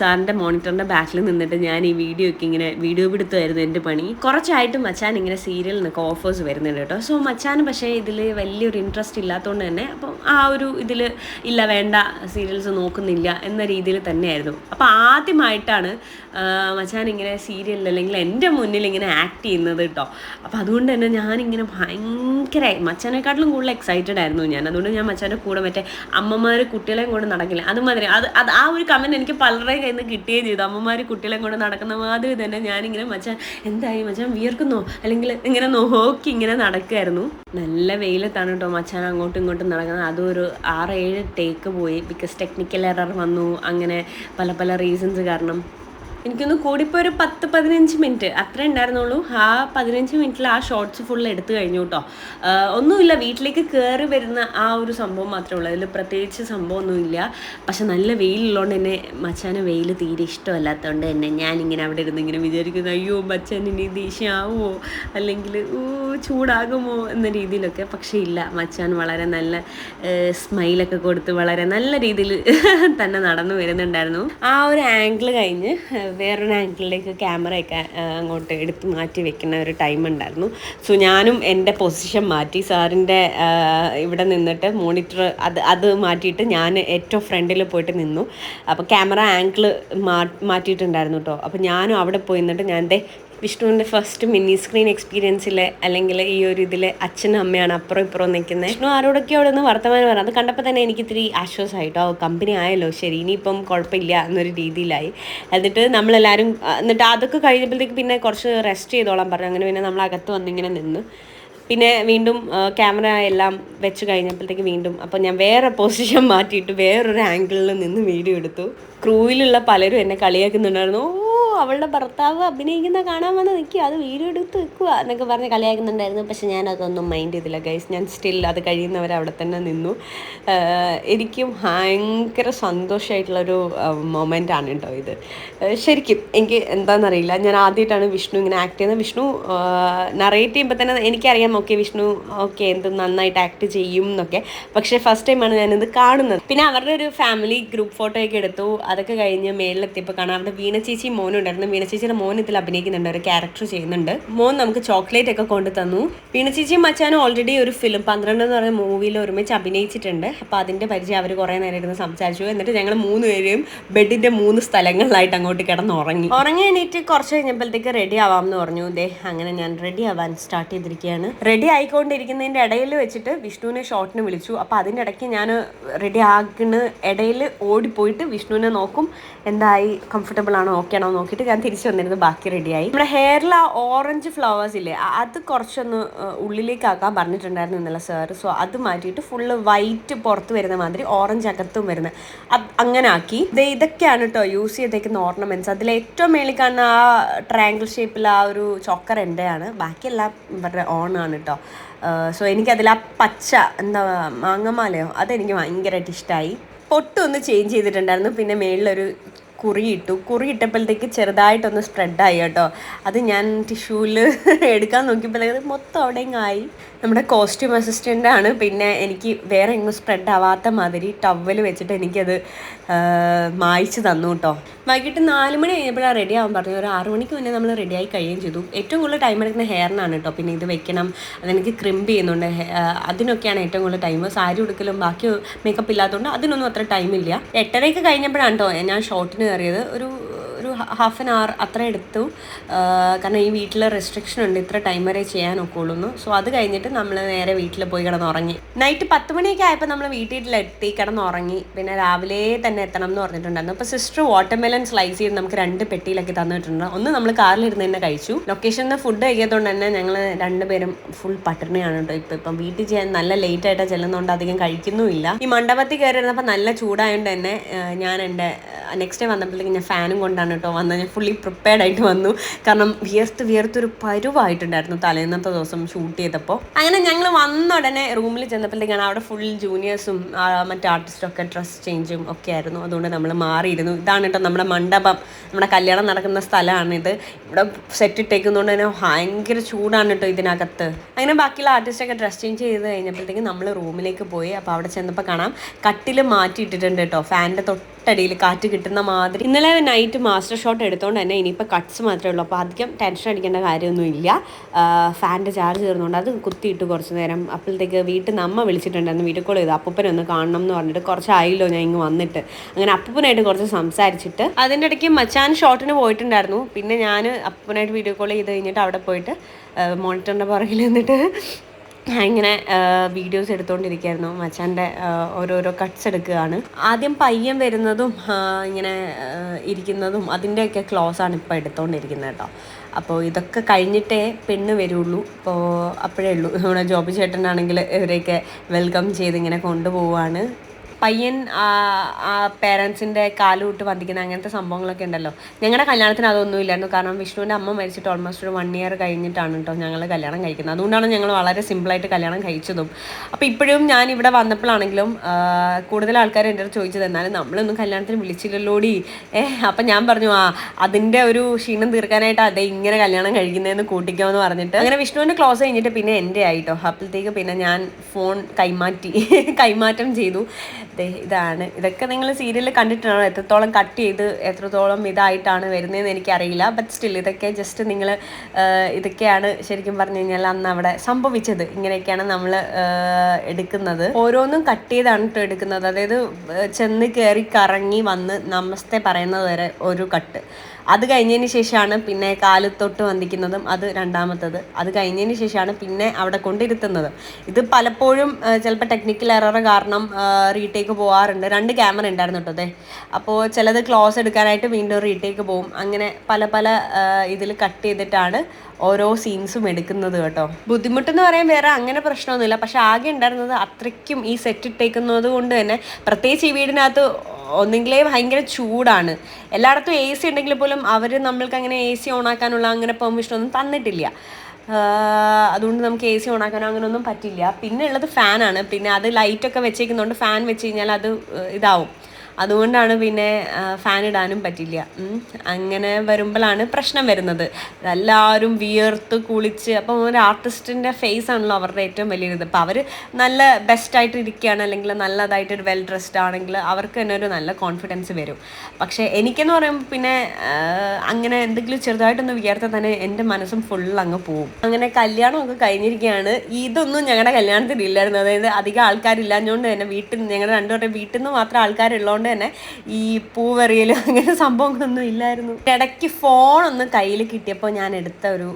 സാറിന്റെ മോണിറ്ററിന്റെ ബാക്കിൽ നിന്നിട്ട് ഞാൻ ഈ വീഡിയോ ഒക്കെ ഇങ്ങനെ വീഡിയോ പിടുത്തമായിരുന്നു എന്റെ പണി. കുറച്ചായിട്ട് മച്ചാൻ ഇങ്ങനെ സീരിയൽ നിന്നൊക്കെ ഓഫേഴ്സ് വരുന്നുണ്ട് കേട്ടോ. സോ മച്ചാൻ പക്ഷേ ഇതിൽ വലിയൊരു ഇൻട്രസ്റ്റ് ഇല്ലാത്തതുകൊണ്ട് തന്നെ അപ്പം ആ ഒരു ഇതിൽ ഇല്ല വേണ്ട സീരിയൽസ് നോക്കുന്നില്ല എന്ന രീതിയിൽ തന്നെയായിരുന്നു. അപ്പോൾ ആദ്യമായിട്ടാണ് മച്ചാൻ ഇങ്ങനെ സീരിയലിൽ അല്ലെങ്കിൽ എന്റെ മുന്നിൽ ഇങ്ങനെ ആക്ട് ചെയ്യുന്നത് കേട്ടോ. അപ്പോൾ അതുകൊണ്ട് തന്നെ ഞാനിങ്ങനെ ഭയങ്കര മച്ചാനെക്കാട്ടിലും കൂടുതൽ എക്സൈറ്റഡ് ആയിരുന്നു ഞാൻ. അതുകൊണ്ട് ഞാൻ മച്ചാന്റെ കൂടെ മറ്റേ അമ്മമാർ കുട്ടികളെയും കൊണ്ട് നടക്കില്ല. അതുമാതിരി അത് അത് ആ ഒരു കമന്റ് എനിക്ക് പലരുടെയും കയ്യിൽ നിന്ന് കിട്ടുകയും ചെയ്തു. അമ്മമാർ കുട്ടികളെയും കൊണ്ട് നടക്കുന്ന മാതിരി തന്നെ ഞാനിങ്ങനെ മച്ചാൻ എന്തായി മച്ചാൻ വിയർക്കുന്നോ? അല്ലെങ്കിൽ ഇങ്ങനെ നോക്കി ഇങ്ങനെ നടക്കുമായിരുന്നു നല്ല വെയിലത്താണ് കേട്ടോ മച്ചാൻ അങ്ങോട്ടും ഇങ്ങോട്ടും നടക്കുന്നത്. അതും ഒരു ആറ് ഏഴ് ടേക്ക് പോയി. ബിക്കോസ് ടെക്നിക്കൽ എറർ വന്നു. അങ്ങനെ പല പല റീസൺസ് കാരണം. എനിക്കൊന്ന് കൂടിപ്പോൾ ഒരു പത്ത് പതിനഞ്ച് മിനിറ്റ്. അത്ര ഉണ്ടായിരുന്നുള്ളൂ. ആ പതിനഞ്ച് മിനിറ്റിൽ ആ ഷോർട്സ് ഫുൾ എടുത്തു കഴിഞ്ഞു കേട്ടോ ഒന്നുമില്ല വീട്ടിലേക്ക് കയറി വരുന്ന ആ ഒരു സംഭവം മാത്രമേ ഉള്ളൂ. അതിൽ പ്രത്യേകിച്ച് സംഭവമൊന്നുമില്ല. പക്ഷെ നല്ല വെയിലുള്ളതുകൊണ്ട് തന്നെ മച്ചാന് വെയിൽ തീരെ ഇഷ്ടമല്ലാത്തതുകൊണ്ട് തന്നെ ഞാനിങ്ങനെ അവിടെ ഇരുന്ന് ഇങ്ങനെ വിചാരിക്കുന്നു അയ്യോ മച്ചാൻ ഇനി ദേഷ്യമാവുമോ അല്ലെങ്കിൽ ഊ ചൂടാകുമോ? എന്ന രീതിയിലൊക്കെ. പക്ഷേ ഇല്ല മച്ചാൻ വളരെ നല്ല സ്മൈലൊക്കെ കൊടുത്ത് വളരെ നല്ല രീതിയിൽ തന്നെ നടന്നു വരുന്നുണ്ടായിരുന്നു. ആ ഒരു ആംഗിൾ കഴിഞ്ഞ് വേറൊരു ആംഗിളിലേക്ക് ക്യാമറയൊക്കെ അങ്ങോട്ട് എടുത്ത് മാറ്റി വെക്കുന്ന ഒരു ടൈം ഉണ്ടായിരുന്നു. സോ ഞാനും എന്റെ പൊസിഷൻ മാറ്റി സാറിന്റെ ഇവിടെ നിന്നിട്ട് മോണിറ്റർ അത് അത് മാറ്റിയിട്ട് ഞാൻ ഏറ്റവും ഫ്രണ്ടിൽ പോയിട്ട് നിന്നു. അപ്പോൾ ക്യാമറ ആംഗിൾ മാറ്റിയിട്ടുണ്ടായിരുന്നു കേട്ടോ അപ്പോൾ ഞാനും അവിടെ പോയി നിന്നിട്ട് ഞാൻ ദേ വിഷ്ണുവിന്റെ ഫസ്റ്റ് മിനി സ്ക്രീൻ എക്സ്പീരിയൻസിലെ അല്ലെങ്കിൽ ഈ ഒരു ഇതിലെ അച്ഛനും അമ്മയാണ് അപ്പുറം ഇപ്പുറം നിൽക്കുന്നത് വിഷ്ണു ആരോടൊക്കെ അവിടെ നിന്ന് വർത്തമാനം പറയാം അത് കണ്ടപ്പോൾ തന്നെ എനിക്ക് ഇത്തിരി ആശ്വാസമായിട്ടോ കമ്പനി ആയല്ലോ ശരി ഇനിയിപ്പം കുഴപ്പമില്ല എന്നൊരു രീതിയിലായി. എന്നിട്ട് നമ്മളെല്ലാവരും എന്നിട്ട് അതൊക്കെ കഴിഞ്ഞപ്പോഴത്തേക്ക് പിന്നെ കുറച്ച് റെസ്റ്റ് ചെയ്തോളാം പറഞ്ഞു. അങ്ങനെ പിന്നെ നമ്മൾ അകത്ത് വന്നിങ്ങനെ നിന്ന്. പിന്നെ വീണ്ടും ക്യാമറ എല്ലാം വെച്ച് കഴിഞ്ഞപ്പോഴത്തേക്ക് വീണ്ടും അപ്പോൾ ഞാൻ വേറെ പൊസിഷൻ മാറ്റിയിട്ട് വേറൊരു ആംഗിളിൽ നിന്ന് വീഡിയോ എടുത്തു. ക്രൂവിലുള്ള പലരും എന്നെ കളിയാക്കുന്നുണ്ടായിരുന്നു. ഓ അവളുടെ ഭർത്താവ് അഭിനയിക്കുന്ന കാണാൻ വന്ന് നിൽക്കുക അത് വീഡിയോ എടുത്ത് വെക്കുക എന്നൊക്കെ പറഞ്ഞ് കളിയാക്കുന്നുണ്ടായിരുന്നു. പക്ഷെ ഞാൻ അതൊന്നും മൈൻഡ് ചെയ്തില്ല ഗൈസ്. ഞാൻ സ്റ്റിൽ അത് കഴിയുന്നവരെ അവിടെ തന്നെ നിന്നു. എനിക്ക് എനിക്കും ഭയങ്കര സന്തോഷമായിട്ടുള്ളൊരു മൊമെന്റ് ആണ് കേട്ടോ ഇത്. ശരിക്കും എനിക്ക് എന്താണെന്നറിയില്ല ഞാൻ ആദ്യമായിട്ടാണ് വിഷ്ണു ഇങ്ങനെ ആക്ട് ചെയ്യുന്നത്. വിഷ്ണു നറേറ്റ് ചെയ്യുമ്പോൾ തന്നെ എനിക്കറിയാം ഓക്കെ വിഷ്ണു ഓക്കെ എന്ത് നന്നായിട്ട് ആക്ട് ചെയ്യും എന്നൊക്കെ. പക്ഷേ ഫസ്റ്റ് ടൈമാണ് ഞാനിത് കാണുന്നത്. പിന്നെ അവരുടെ ഒരു ഫാമിലി ഗ്രൂപ്പ് ഫോട്ടോയൊക്കെ എടുത്തു. അതൊക്കെ കഴിഞ്ഞ് മേളിലെത്തിയപ്പോൾ കാണാം അവിടെ വീണ ചേച്ചി മോനും ഉണ്ടായിരുന്നു. വീണ ചേച്ചിയുടെ മോൻ ഇതിൽ അഭിനയിക്കുന്നുണ്ട്. ഒരു ക്യാരക്ടർ ചെയ്യുന്നുണ്ട്. മോൻ നമുക്ക് ചോക്ലേറ്റ് ഒക്കെ കൊണ്ടു തന്നു. വീണ ചേച്ചിയും മച്ചാനും ഓൾറെഡി ഒരു ഫിലിം പന്ത്രണ്ട് എന്ന് പറയുന്ന മൂവിയിൽ ഒരുമിച്ച് അഭിനയിച്ചിട്ടുണ്ട്. അപ്പോൾ അതിന്റെ പരിചയം അവർ കുറേ നേരം ഇരുന്ന് സംസാരിച്ചു. എന്നിട്ട് ഞങ്ങൾ മൂന്ന് പേരെയും ബെഡിന്റെ മൂന്ന് സ്ഥലങ്ങളിലായിട്ട് അങ്ങോട്ട് കിടന്ന് ഉറങ്ങി ഉറങ്ങി എണീറ്റ് കുറച്ച് കഴിഞ്ഞപ്പോഴത്തേക്ക് റെഡി ആവാം എന്ന് പറഞ്ഞു. ദേ അങ്ങനെ ഞാൻ റെഡി ആവാൻ സ്റ്റാർട്ട് ചെയ്തിരിക്കുകയാണ്. റെഡി ആയിക്കൊണ്ടിരിക്കുന്നതിന്റെ ഇടയിൽ വെച്ചിട്ട് വിഷ്ണുവിനെ ഷോട്ടിന് വിളിച്ചു. അപ്പോൾ അതിന്റെ ഇടയ്ക്ക് ഞാൻ റെഡി ആക്കുന്ന ഇടയിൽ ഓടിപ്പോയിട്ട് വിഷ്ണുവിനെ നോക്കും. എന്തായി? കംഫർട്ടബിൾ ആണോ? ഓക്കെ ആണോ നോക്കിയിട്ട് ഞാൻ തിരിച്ചു വന്നിരുന്നു. ബാക്കി റെഡിയായി നമ്മുടെ ഹെയറിൽ ആ ഓറഞ്ച് ഫ്ലവേഴ്സ് ഇല്ലേ അത് കുറച്ചൊന്ന് ഉള്ളിലേക്കാക്കാൻ പറഞ്ഞിട്ടുണ്ടായിരുന്നു ഇന്നലെ സാർ സോ അത് മാറ്റിയിട്ട് ഫുള്ള് വൈറ്റ് പുറത്ത് വരുന്ന മാതിരി ഓറഞ്ച് അകത്തും വരുന്ന അങ്ങനെ ആക്കി. ഇതൊക്കെയാണ് കേട്ടോ യൂസ് ചെയ്തേക്കുന്ന ഓർണമെന്റ്സ് അതിൽ ഏറ്റവും മേളിൽ കാണുന്ന ആ ട്രയാങ്കിൾ ഷേപ്പിൽ ആ ഒരു ചോക്കർ എന്റെയാണ് ബാക്കിയെല്ലാം ഇവരുടെ ഓൺ ആണ് കേട്ടോ സോ എനിക്കതിൽ ആ പച്ച എന്താ മാങ്ങമാലയോ അതെനിക്ക് ഭയങ്കരമായിട്ട് ഇഷ്ടമായി പൊട്ടൊന്ന് ചേഞ്ച് ചെയ്തിട്ടുണ്ടായിരുന്നു. പിന്നെ മേളിലൊരു കുറി ഇട്ടു കുറി ഇട്ടപ്പോഴത്തേക്ക് ചെറുതായിട്ടൊന്ന് സ്പ്രെഡായി കേട്ടോ. അത് ഞാൻ ടിഷ്യൂവിൽ എടുക്കാൻ നോക്കിയപ്പോഴത്തേക്ക് മൊത്തം അവിടെ ആയി. നമ്മുടെ കോസ്റ്റ്യൂം അസിസ്റ്റന്റ് ആണ്. പിന്നെ എനിക്ക് വേറെ എങ്ങും സ്പ്രെഡ് ആവാത്ത മാതിരി ടവൽ വെച്ചിട്ട് എനിക്കത് മായ്ച്ച് തന്നു കേട്ടോ. വൈകിട്ട് നാല് മണി കഴിഞ്ഞപ്പോഴാണ് റെഡി ആവാൻ പറഞ്ഞു ഒരു ആറു മണിക്ക് മുന്നേ നമ്മൾ റെഡി ആയി കഴിയുകയും ചെയ്തു. ഏറ്റവും കൂടുതൽ ടൈം എടുക്കുന്ന ഹെയറിനാണ് കേട്ടോ. പിന്നെ ഇത് വെക്കണം. അതെനിക്ക് ക്രിമ്പ് ചെയ്യുന്നുണ്ട്. അതിനൊക്കെയാണ് ഏറ്റവും കൂടുതൽ ടൈം സാരി ഉടുക്കലും ബാക്കി മേക്കപ്പ് ഇല്ലാത്തതുകൊണ്ട് അതിനൊന്നും അത്ര ടൈമില്ല എട്ടരയ്ക്ക് കഴിഞ്ഞപ്പോഴാണ് കേട്ടോ ഞാൻ ഷോട്ടിന് കയറിയത്. ഒരു ഒരു ഹാഫ് ആൻ അവർ അത്ര എടുത്തു. കാരണം ഈ വീട്ടിൽ റെസ്ട്രിക്ഷൻ ഉണ്ട്. ഇത്ര ടൈം വരെ ചെയ്യാൻ ഒക്കുള്ളൂ സോ അത് കഴിഞ്ഞിട്ട് നമ്മൾ നേരെ വീട്ടിൽ പോയി കിടന്നുറങ്ങി. നൈറ്റ് പത്ത് മണിയൊക്കെ ആയപ്പോൾ നമ്മൾ വീട്ടിലെത്തി കിടന്നുറങ്ങി. പിന്നെ രാവിലെ തന്നെ എത്തണം എന്ന് പറഞ്ഞിട്ടുണ്ടായിരുന്നു. അപ്പോൾ സിസ്റ്റർ വാട്ടർമെലൻ സ്ലൈസ് ചെയ്ത് നമുക്ക് രണ്ട് പെട്ടിയിലൊക്കെ തന്നിട്ടുണ്ട്. ഒന്ന് നമ്മൾ കാറിലിരുന്ന് തന്നെ കഴിച്ചു. ലൊക്കേഷനിൽ നിന്ന് ഫുഡ് കഴിക്കാത്തതുകൊണ്ട് തന്നെ ഞങ്ങൾ രണ്ടുപേരും ഫുൾ പട്ടിണിയാണ് കേട്ടോ ഇപ്പം. ഇപ്പം വീട്ടിൽ ചെയ്യാൻ നല്ല ലേറ്റ് ആയിട്ടാണ് ചെല്ലുന്നതുകൊണ്ട് അധികം കഴിക്കുന്നുമില്ല. ഈ മണ്ഡപത്തിൽ കയറിയിരുന്നപ്പോൾ നല്ല ചൂടായതുകൊണ്ട് തന്നെ ഞാൻ എന്റെ നെക്സ്റ്റ് ഡേ വന്നപ്പോഴത്തേക്ക് ഞാൻ ഫാനും കൊണ്ടാണ് കേട്ടോ വന്നത്. ഞാൻ ഫുള്ളി പ്രിപ്പയർഡ് ആയിട്ട് വന്നു. കാരണം വിയർത്ത് വിയർത്തൊരു പരുവായിട്ടുണ്ടായിരുന്നു തലേന്നത്തെ ദിവസം ഷൂട്ട് ചെയ്തപ്പോൾ അങ്ങനെ ഞങ്ങൾ വന്ന ഉടനെ റൂമിൽ ചെന്നപ്പോഴത്തേക്കാണ് അവിടെ ഫുൾ ജൂനിയേഴ്സും മറ്റു ആർട്ടിസ്റ്റും ഒക്കെ ഡ്രസ് ചേഞ്ചും ഒക്കെ ആയിരുന്നു. അതുകൊണ്ട് നമ്മൾ മാറിയിരുന്നു. ഇതാണ് കേട്ടോ നമ്മുടെ മണ്ഡപം. നമ്മുടെ കല്യാണം നടക്കുന്ന സ്ഥലമാണിത്. ഇവിടെ സെറ്റ് ഇട്ടേക്കുന്നതുകൊണ്ട് തന്നെ ഭയങ്കര ചൂടാണ് കേട്ടോ ഇതിനകത്ത്. അങ്ങനെ ബാക്കിയുള്ള ആർട്ടിസ്റ്റൊക്കെ ഡ്രസ് ചേഞ്ച് ചെയ്ത് കഴിഞ്ഞപ്പോഴത്തേക്കും നമ്മൾ റൂമിലേക്ക് പോയി. അപ്പോൾ അവിടെ ചെന്നപ്പോൾ കാണാം കട്ടിൽ മാറ്റിയിട്ടിട്ടുണ്ട് കേട്ടോ ഫാനിന്റെ തൊട്ടടിയിൽ കാറ്റ് കിട്ടുന്ന മാതിരി. ഇന്നലെ നൈറ്റ് മാസ്റ്റർ ഷോട്ട് എടുത്തുകൊണ്ട് തന്നെ ഇനിയിപ്പോൾ കട്ട്സ് മാത്രമേ ഉള്ളൂ. അപ്പോൾ അധികം ടെൻഷൻ അടിക്കേണ്ട കാര്യമൊന്നുമില്ല ഫാനിന്റെ ചാർജ് തീർന്നുകൊണ്ട് അത് കുത്തിയിട്ട് കുറച്ച് നേരം അപ്പോഴത്തേക്ക് വീട്ടിൽ നിന്ന് അമ്മ വിളിച്ചിട്ടുണ്ടായിരുന്നു. വീട്ടിൽ കോൾ ചെയ്തു. അപ്പൂപ്പനെ ഒന്ന് കാണണം എന്ന് പറഞ്ഞിട്ട് കുറച്ചായില്ലോ ഞാൻ ഇങ്ങ് വന്നിട്ട്. അങ്ങനെ അപ്പൂപ്പനായിട്ട് കുറച്ച് സംസാരിച്ചിട്ട് അതിന്റെ ഇടയ്ക്ക് മച്ചാൻ ഷോട്ടിന് പോയിട്ടുണ്ടായിരുന്നു. പിന്നെ ഞാൻ അപ്പൂപ്പനായിട്ട് വീഡിയോ കോൾ ചെയ്ത് കഴിഞ്ഞിട്ട് അവിടെ പോയിട്ട് മോണിറ്ററിന്റെ പുറകിൽ നിന്നിട്ട് ഇങ്ങനെ വീഡിയോസ് എടുത്തുകൊണ്ടിരിക്കുകയായിരുന്നു മച്ചാന്റെ ഓരോരോ കട്ട്സ് എടുക്കുകയാണ്. ആദ്യം പയ്യൻ വരുന്നതും ഇങ്ങനെ ഇരിക്കുന്നതും അതിന്റെയൊക്കെ ക്ലോസ് ആണ് ഇപ്പോൾ എടുത്തുകൊണ്ടിരിക്കുന്നത് കേട്ടോ അപ്പോൾ ഇതൊക്കെ കഴിഞ്ഞിട്ടേ പെണ്ണ് വരുള്ളൂ. അപ്പോൾ അപ്പോഴേ ഉള്ളൂ. നമ്മുടെ ജോബി ചേട്ടനാണെങ്കിൽ ഇവരെയൊക്കെ വെൽക്കം ചെയ്ത് ഇങ്ങനെ കൊണ്ടുപോവാണ് പയ്യൻ പേരൻസിന്റെ കാലുവിട്ട് വന്ദിക്കുന്ന അങ്ങനത്തെ സംഭവങ്ങളൊക്കെ ഉണ്ടല്ലോ. ഞങ്ങളുടെ കല്യാണത്തിന് അതൊന്നും ഇല്ലായിരുന്നു കാരണം വിഷ്ണുവിന്റെ അമ്മ മരിച്ചിട്ട് ഓൾമോസ്റ്റ് ഒരു വൺ ഇയർ കഴിഞ്ഞിട്ടാണ് കേട്ടോ ഞങ്ങൾ കല്യാണം കഴിക്കുന്നത്. അതുകൊണ്ടാണ് ഞങ്ങൾ വളരെ സിമ്പിളായിട്ട് കല്യാണം കഴിച്ചതും. അപ്പോൾ ഇപ്പോഴും ഞാൻ ഇവിടെ വന്നപ്പോഴാണെങ്കിലും കൂടുതൽ ആൾക്കാർ എന്റെ അടുത്ത് ചോദിച്ചത് എന്നാലും നമ്മളൊന്നും കല്യാണത്തിന് വിളിച്ചില്ലല്ലോടി. ഏ അപ്പം ഞാൻ പറഞ്ഞു ആ അതിന്റെ ഒരു ക്ഷീണം തീർക്കാനായിട്ട് അതേ ഇങ്ങനെ കല്യാണം കഴിക്കുന്നതെന്ന് കൂട്ടിക്കാമെന്ന് പറഞ്ഞിട്ട് അങ്ങനെ വിഷ്ണുവിന്റെ ക്ലോസ് കഴിഞ്ഞിട്ട് പിന്നെ എന്റെ ആയിട്ടോ അപ്പോഴത്തേക്ക് പിന്നെ ഞാൻ ഫോൺ കൈമാറ്റി കൈമാറ്റം ചെയ്തു. ഇതാണ്. ഇതൊക്കെ നിങ്ങൾ സീരിയൽ കണ്ടിട്ടാണ്? എത്രത്തോളം കട്ട് ചെയ്ത് എത്രത്തോളം ഇതായിട്ടാണ് വരുന്നതെന്ന് എനിക്കറിയില്ല. ബട്ട് സ്റ്റിൽ ഇതൊക്കെ ജസ്റ്റ് നിങ്ങൾ ഇതൊക്കെയാണ് ശരിക്കും പറഞ്ഞു കഴിഞ്ഞാൽ അന്ന് അവിടെ സംഭവിച്ചത്. ഇങ്ങനെയൊക്കെയാണ് നമ്മൾ എടുക്കുന്നത്. ഓരോന്നും കട്ട് ചെയ്താണ് കേട്ടോ എടുക്കുന്നത്. അതായത് ചെന്ന് കയറി കറങ്ങി വന്ന് നമസ്തേ പറയുന്നത് വരെ ഒരു കട്ട് അത് കഴിഞ്ഞതിന് ശേഷമാണ് പിന്നെ കാലത്തൊട്ട് വന്ദിക്കുന്നതും അത് രണ്ടാമത്തത്. അത് കഴിഞ്ഞതിന് ശേഷമാണ് പിന്നെ അവിടെ കൊണ്ടിരുത്തുന്നതും. ഇത് പലപ്പോഴും ചിലപ്പോൾ ടെക്നിക്കൽ എറർ കാരണം റീടേക്ക് പോകാറുണ്ട് രണ്ട് ക്യാമറ ഉണ്ടായിരുന്നു കേട്ടോ അതെ അപ്പോൾ ചിലത് ക്ലോസ് എടുക്കാനായിട്ട് വീണ്ടും റീടേക്ക് പോകും അങ്ങനെ പല പല ഇതിൽ കട്ട് ചെയ്തിട്ടാണ് ഓരോ സീൻസും എടുക്കുന്നത് കേട്ടോ. ബുദ്ധിമുട്ടെന്ന് പറയാൻ വേറെ അങ്ങനെ പ്രശ്നമൊന്നുമില്ല. പക്ഷേ ആകെ ഉണ്ടായിരുന്നത് അത്രയ്ക്കും ഈ സെറ്റ് ഇട്ടേക്കുന്നത് കൊണ്ട് തന്നെ പ്രത്യേകിച്ച് ഈ വീടിനകത്ത് ഒന്നെങ്കിലേ ഭയങ്കര ചൂടാണ്. എല്ലായിടത്തും എ സി ഉണ്ടെങ്കിൽ പോലും അവർ നമ്മൾക്ക് അങ്ങനെ എ സി ഓണാക്കാനുള്ള അങ്ങനെ പെർമിഷൻ ഒന്നും തന്നിട്ടില്ല. അതുകൊണ്ട് നമുക്ക് എ സി ഓണാക്കാനോ അങ്ങനെയൊന്നും പറ്റില്ല. പിന്നെ ഉള്ളത് ഫാനാണ് പിന്നെ അത് ലൈറ്റൊക്കെ വെച്ചേക്കുന്നതുകൊണ്ട് ഫാൻ വെച്ച് കഴിഞ്ഞാൽ അത് ഇതാവും. അതുകൊണ്ടാണ് പിന്നെ ഫാൻ ഇടാനും പറ്റില്ല. അങ്ങനെ വരുമ്പോഴാണ് പ്രശ്നം വരുന്നത്. എല്ലാവരും വിയർത്ത് കുളിച്ച് അപ്പം ഒരു ആർട്ടിസ്റ്റിന്റെ ഫേസ് ആണല്ലോ അവരുടെ ഏറ്റവും വലിയ ഇത് അപ്പോൾ അവർ നല്ല ബെസ്റ്റായിട്ട് ഇരിക്കുകയാണ് അല്ലെങ്കിൽ നല്ലതായിട്ട് ഒരു വെൽ ഡ്രസ്ഡ് ആണെങ്കിൽ അവർക്ക് തന്നെ ഒരു നല്ല കോൺഫിഡൻസ് വരും. പക്ഷേ എനിക്കെന്ന് പറയുമ്പോൾ പിന്നെ അങ്ങനെ എന്തെങ്കിലും ചെറുതായിട്ടൊന്ന് വിയർത്താൽ തന്നെ എന്റെ മനസ്സും ഫുൾ അങ്ങ് പോവും. അങ്ങനെ കല്യാണമൊക്കെ കഴിഞ്ഞിരിക്കുകയാണ് ഇതൊന്നും ഞങ്ങളുടെ കല്യാണത്തിൽ ഇല്ലായിരുന്നു. അതായത് അധികം ആൾക്കാരില്ലാഞ്ഞുകൊണ്ട് തന്നെ വീട്ടിൽ ഞങ്ങളുടെ രണ്ടുപേരുടെ വീട്ടിൽ നിന്ന് മാത്രം ആൾക്കാരുള്ളതുകൊണ്ട് തന്നെ ഈ പൂവെറിയൽ അങ്ങനെ സംഭവങ്ങളൊന്നും ഇല്ലായിരുന്നു. ഇടയ്ക്ക് ഫോണൊന്ന് കയ്യിൽ കിട്ടിയപ്പോൾ ഞാൻ എടുത്ത ഒരു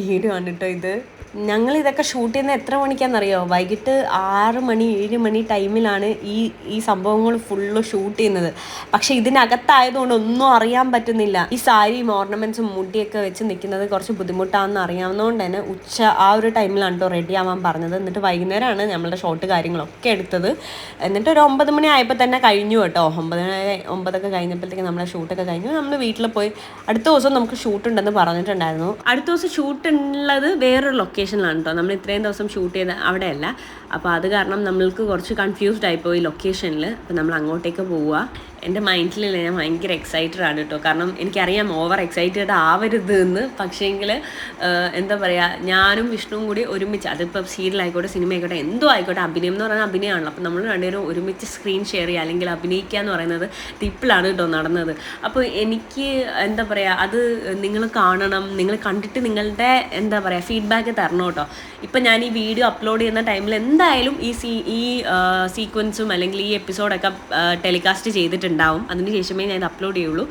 വീഡിയോ ആണ് കേട്ടോ ഇത്. ഞങ്ങൾ ഇതൊക്കെ ഷൂട്ട് ചെയ്യുന്ന എത്ര മണിക്കാണെന്നറിയോ വൈകിട്ട് ആറ് മണി ഏഴ് മണി ടൈമിലാണ് ഈ ഈ സംഭവങ്ങൾ ഫുള്ള് ഷൂട്ട് ചെയ്യുന്നത്. പക്ഷെ ഇതിനകത്തായതുകൊണ്ട് ഒന്നും അറിയാൻ പറ്റുന്നില്ല. ഈ സാരിയും ഓർണമെന്റ്സും മുടിയൊക്കെ വെച്ച് നിൽക്കുന്നത് കുറച്ച് ബുദ്ധിമുട്ടാണെന്ന് അറിയാവുന്നതുകൊണ്ട് തന്നെ ഉച്ച ആ ഒരു ടൈമിലാണ് കേട്ടോ റെഡി ആവാൻ പറഞ്ഞത്. എന്നിട്ട് വൈകുന്നേരമാണ് നമ്മളുടെ ഷോട്ട് കാര്യങ്ങളൊക്കെ എടുത്തത്. എന്നിട്ട് ഒരു ഒമ്പത് മണി ആയപ്പോൾ തന്നെ കഴിഞ്ഞു കേട്ടോ. ഒമ്പത് ഒമ്പതൊക്കെ കഴിഞ്ഞപ്പോഴത്തേക്ക് നമ്മളെ ഷൂട്ടൊക്കെ കഴിഞ്ഞു. നമ്മൾ വീട്ടിൽ പോയി അടുത്ത ദിവസം നമുക്ക് ഷൂട്ട് ഉണ്ടെന്ന് പറഞ്ഞിട്ടുണ്ടായിരുന്നു. അടുത്ത ദിവസം ഷൂട്ട് ഉള്ളത് വേറൊരു ലൊക്കേഷൻ ലൊക്കേഷനിലാണ് കേട്ടോ നമ്മൾ ഇത്രയും ദിവസം ഷൂട്ട് ചെയ്ത അവിടെയല്ല. അപ്പോൾ അത് കാരണം നമ്മൾക്ക് കുറച്ച് കൺഫ്യൂസ്ഡ് ആയിപ്പോയി ലൊക്കേഷനിൽ അപ്പോൾ നമ്മൾ അങ്ങോട്ടേക്ക് പോവുക. എന്റെ മൈൻഡിലല്ലേ ഞാൻ ഭയങ്കര എക്സൈറ്റഡ് ആണ് കേട്ടോ കാരണം എനിക്കറിയാം ഓവർ എക്സൈറ്റഡ് ആവരുത് എന്ന്. പക്ഷേങ്കിൽ എന്താ പറയുക ഞാനും വിഷ്ണുവും കൂടി ഒരുമിച്ച് അതിപ്പോൾ സീരിയലായിക്കോട്ടെ സിനിമ ആയിക്കോട്ടെ എന്തോ ആയിക്കോട്ടെ അഭിനയം എന്ന് പറയുന്നത് അഭിനയമാണല്ലോ. അപ്പോൾ നമ്മൾ രണ്ടുപേരും ഒരുമിച്ച് സ്ക്രീൻ ഷെയർ ചെയ്യുക അല്ലെങ്കിൽ അഭിനയിക്കുക എന്ന് പറയുന്നത് ടിപ്പിലാണ് കേട്ടോ നടന്നത്. അപ്പോൾ എനിക്ക് എന്താ പറയുക അത് നിങ്ങൾ കാണണം നിങ്ങൾ കണ്ടിട്ട് നിങ്ങളുടെ എന്താ പറയുക ഫീഡ്ബാക്ക് തരണം കേട്ടോ ഇപ്പം ഞാൻ ഈ വീഡിയോ അപ്ലോഡ് ചെയ്യുന്ന ടൈമിൽ എന്തായാലും ഈ സീ ഈ സീക്വൻസും അല്ലെങ്കിൽ ഈ എപ്പിസോഡൊക്കെ ടെലികാസ്റ്റ് ചെയ്തിട്ടുണ്ടാവും. അതിന് ശേഷമേ ഞാൻ ഇത് അപ്ലോഡ് ചെയ്യുള്ളൂ.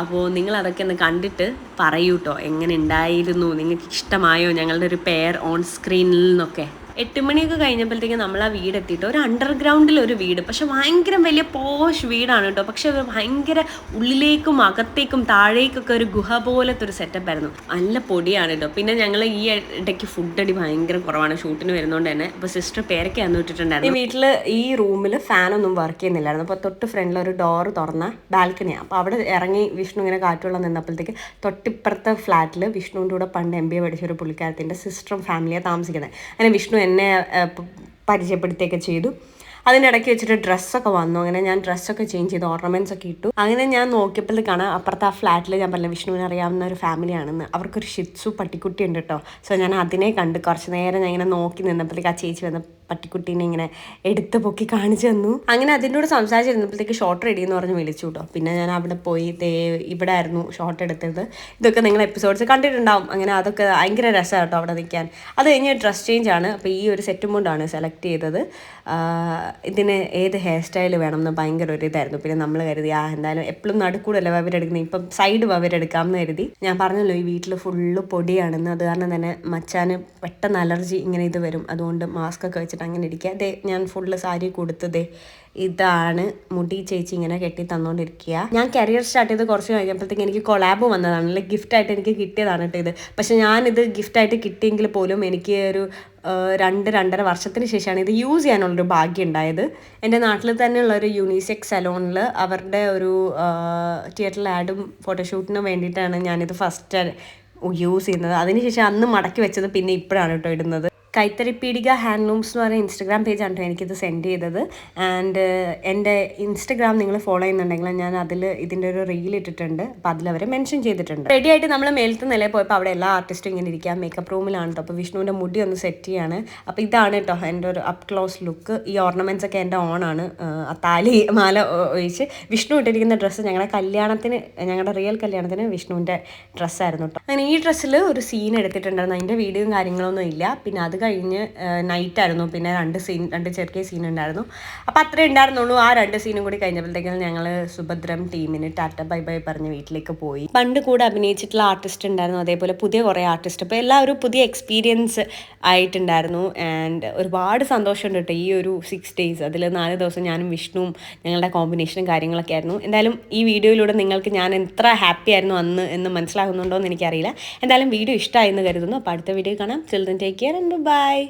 അപ്പോൾ നിങ്ങൾ അതൊക്കെ ഒന്ന് കണ്ടിട്ട് പറയൂട്ടോ എങ്ങനെ ഉണ്ടായിരുന്നു? നിങ്ങൾക്ക് ഇഷ്ടമായോ? ഞങ്ങളുടെ ഒരു പെയർ ഓൺ സ്ക്രീനിൽ നിന്നൊക്കെ. എട്ട് മണിയൊക്കെ കഴിഞ്ഞപ്പോഴത്തേക്കും നമ്മൾ ആ വീട് എത്തിയിട്ട് ഒരു അണ്ടർഗ്രൗണ്ടിൽ ഒരു വീട്. പക്ഷെ ഭയങ്കര വലിയ പോഷ് വീടാണ് കേട്ടോ. പക്ഷെ ഭയങ്കര ഉള്ളിലേക്കും അകത്തേക്കും താഴേക്കൊക്കെ ഒരു ഗുഹ പോലത്തെ ഒരു സെറ്റപ്പ് ആയിരുന്നു. നല്ല പൊടിയാണ് കേട്ടോ. പിന്നെ ഞങ്ങൾ ഈ ഇടയ്ക്ക് ഫുഡ് അടി ഭയങ്കര കുറവാണ്. ഷൂട്ടിന് വരുന്നതുകൊണ്ട് തന്നെ. അപ്പോൾ സിസ്റ്റർ പേരൊക്കെ അന്ന് വിട്ടിട്ടുണ്ടായിരുന്നു. ഈ വീട്ടിൽ ഈ റൂമിൽ ഫാനൊന്നും വർക്ക് ചെയ്യുന്നില്ലായിരുന്നു. അപ്പോൾ തൊട്ട് ഫ്രണ്ടിൽ ഒരു ഡോർ തുറന്ന ബാൽക്കണിയാണ് അപ്പോൾ അവിടെ ഇറങ്ങി വിഷ്ണു ഇങ്ങനെ കാറ്റുള്ള നിന്നപ്പോഴത്തേക്ക് തൊട്ടിപ്പുറത്തെ ഫ്ലാറ്റിൽ വിഷ്ണുവിന്റെ കൂടെ പണ്ട് എം ബി എ പഠിച്ച ഒരു പുള്ളിക്കാരത്തിന്റെ സിസ്റ്ററും ഫാമിലിയാണ് താമസിക്കുന്നത് അങ്ങനെ വിഷ്ണു എന്നെ പരിചയപ്പെടുത്തുകയൊക്കെ ചെയ്തു. അതിനിടയ്ക്ക് വെച്ചിട്ട് ഡ്രസ്സൊക്കെ വന്നു. അങ്ങനെ ഞാൻ ഡ്രസ്സൊക്കെ ചേഞ്ച് ചെയ്തു ഓർണമെന്റ്സ് ഒക്കെ ഇട്ടു. അങ്ങനെ ഞാൻ നോക്കിയപ്പോഴത്തേക്കാണ് അപ്പുറത്തെ ആ ഫ്ലാറ്റിൽ ഞാൻ പറഞ്ഞ വിഷ്ണുവിനെ അറിയാവുന്ന ഒരു ഫാമിലിയാണെന്ന്. അവർക്കൊരു ഷിറ്റ്സു പട്ടിക്കുട്ടി ഉണ്ട് കേട്ടോ സോ ഞാൻ അതിനെ കണ്ട്. കുറച്ച് നേരം ഞാൻ ഇങ്ങനെ നോക്കി നിന്നപ്പോഴത്തേക്ക് ആ ചേച്ചി വന്ന് പട്ടിക്കുട്ടീനെ ഇങ്ങനെ എടുത്ത് പൊക്കി കാണിച്ചു തന്നു. അങ്ങനെ അതിനോട് സംസാരിച്ചിരുന്നപ്പോഴത്തേക്ക് ഷോട്ട് റെഡി എന്ന് പറഞ്ഞ് വിളിച്ചു കേട്ടോ പിന്നെ ഞാൻ അവിടെ പോയി തേ ഇവിടെ ആയിരുന്നു ഷോട്ട് എടുത്തത്. ഇതൊക്കെ നിങ്ങൾ എപ്പിസോഡ്സ് കണ്ടിട്ടുണ്ടാവും. അങ്ങനെ അതൊക്കെ ഭയങ്കര രസമാണ് കേട്ടോ അവിടെ നിൽക്കാൻ. അത് കഴിഞ്ഞ് ഡ്രസ് ചേഞ്ച് ആണ്. അപ്പോൾ ഈ ഒരു സെറ്റും കൊണ്ടാണ് സെലക്ട് ചെയ്തത്. ഇതിന് ഏത് ഹെയർ സ്റ്റൈൽ വേണം എന്ന് ഭയങ്കര ഒരു ഇതായിരുന്നു. പിന്നെ നമ്മൾ കരുതി ആ എന്തായാലും എപ്പോഴും നടുക്കൂടല്ലേ വവരെടുക്കുന്നത് ഇപ്പം സൈഡ് വവരെടുക്കാം എന്ന് കരുതി. ഞാൻ പറഞ്ഞല്ലോ ഈ വീട്ടിൽ ഫുള്ള് പൊടിയാണെന്ന്. അത് കാരണം തന്നെ മച്ചാന് പെട്ടെന്ന് അലർജി ഇങ്ങനെ ഇത് വരും. അതുകൊണ്ട് മാസ്ക് ഒക്കെ വെച്ചിട്ട് അങ്ങനെ ഇരിക്കുക അതെ ഞാൻ ഫുള്ള് സാരി കൊടുത്തതേ ഇതാണ് മുടി ചേച്ചി ഇങ്ങനെ കെട്ടി തന്നുകൊണ്ടിരിക്കുക ഞാൻ കരിയർ സ്റ്റാർട്ട് ചെയ്ത് കുറച്ച് കഴിഞ്ഞപ്പോഴത്തേക്ക് എനിക്ക് കൊളാബ് വന്നതാണ്. അല്ലെങ്കിൽ ഗിഫ്റ്റായിട്ട് എനിക്ക് കിട്ടിയതാണ് കേട്ടോ ഇത്. പക്ഷെ ഞാനിത് ഗിഫ്റ്റായിട്ട് കിട്ടിയെങ്കിൽ പോലും എനിക്ക് ഒരു രണ്ട് രണ്ടര വർഷത്തിന് ശേഷമാണ് ഇത് യൂസ് ചെയ്യാനുള്ളൊരു ഭാഗ്യം ഉണ്ടായത്. എന്റെ നാട്ടിൽ തന്നെയുള്ള ഒരു യൂണിസെക് സലോണിൽ അവരുടെ ഒരു തിയേറ്ററിൽ ആഡും ഫോട്ടോഷൂട്ടിന് വേണ്ടിയിട്ടാണ് ഞാനിത് ഫസ്റ്റ് യൂസ് ചെയ്യുന്നത്. അതിനുശേഷം അന്ന് മടക്കി വെച്ചത് പിന്നെ ഇപ്പോഴാണ് കേട്ടോ ഇടുന്നത്. കൈത്തറിപ്പീടിക ഹാൻഡ്ലൂംസ് എന്ന് പറയുന്ന ഇൻസ്റ്റഗ്രാം പേജാണ് കേട്ടോ എനിക്കിത് സെൻഡ് ചെയ്തത്. ആൻഡ് എന്റെ ഇൻസ്റ്റഗ്രാം നിങ്ങൾ ഫോളോ ചെയ്യുന്നുണ്ടെങ്കിൽ ഞാൻ അതിൽ ഇതിന്റെ ഒരു റീൽ ഇട്ടിട്ടുണ്ട്. അപ്പോൾ അതിൽ അവരെ മെൻഷൻ ചെയ്തിട്ടുണ്ട്. റെഡി ആയിട്ട് നമ്മൾ മേലത്തെ നിലയിൽ പോയപ്പോൾ അവിടെ എല്ലാ ആർട്ടിസ്റ്റും ഇങ്ങനെ ഇരിക്കുക. മേക്കപ്പ് റൂമിലാണ് കേട്ടോ അപ്പോൾ വിഷ്ണുവിന്റെ മുടി ഒന്ന് സെറ്റ് ചെയ്യാണ്. അപ്പോൾ ഇതാണ് കേട്ടോ എന്റെ ഒരു അപ് ക്ലോസ് ലുക്ക് ഈ ഓർണമെന്റ്സ് ഒക്കെ എന്റെ ഓണാണ് താലി മാല ഒഴിച്ച് വിഷ്ണു ഇട്ടിരിക്കുന്ന ഡ്രസ്സ് ഞങ്ങളുടെ കല്യാണത്തിന് ഞങ്ങളുടെ റിയൽ കല്യാണത്തിന് വിഷ്ണുവിന്റെ ഡ്രസ്സായിരുന്നു കേട്ടോ അങ്ങനെ ഈ ഡ്രസ്സിൽ ഒരു സീൻ എടുത്തിട്ടുണ്ടായിരുന്നു. അതിന്റെ വീഡിയോയും കാര്യങ്ങളൊന്നും ഇല്ല. പിന്നെ അത് കഴിഞ്ഞ് നൈറ്റ് ആയിരുന്നു. പിന്നെ രണ്ട് സീൻ രണ്ട് ചെറിയ സീൻ ഉണ്ടായിരുന്നു. അപ്പോൾ അത്രേ ഉണ്ടായിരുന്നുള്ളൂ. ആ രണ്ട് സീനും കൂടി കഴിഞ്ഞപ്പോഴത്തേക്കും ഞങ്ങൾ സുഭദ്രം ടീമിന് ടാറ്റ ബൈ ബൈ പറഞ്ഞ് വീട്ടിലേക്ക് പോയി. പണ്ട് കൂടെ അഭിനയിച്ചിട്ടുള്ള ആർട്ടിസ്റ്റ് ഉണ്ടായിരുന്നു. അതേപോലെ പുതിയ കുറേ ആർട്ടിസ്റ്റ് അപ്പോൾ എല്ലാവരും പുതിയ എക്സ്പീരിയൻസ് ആയിട്ടുണ്ടായിരുന്നു. ആൻഡ് ഒരുപാട് സന്തോഷമുണ്ട് കേട്ടോ ഈ ഒരു സിക്സ് ഡേയ്സ് അതിൽ നാല് ദിവസം ഞാനും വിഷ്ണുവും ഞങ്ങളുടെ കോമ്പിനേഷനും കാര്യങ്ങളൊക്കെ ആയിരുന്നു. എന്തായാലും ഈ വീഡിയോയിലൂടെ നിങ്ങൾക്ക് ഞാൻ എത്ര ഹാപ്പി ആയിരുന്നു അന്ന് എന്ന് മനസ്സിലാകുന്നുണ്ടോ എന്ന് എനിക്കറിയില്ല. എന്തായാലും വീഡിയോ ഇഷ്ടമായി എന്ന് കരുതുന്നു. അപ്പോൾ അടുത്ത വീഡിയോ കാണാം. Children take care and bye.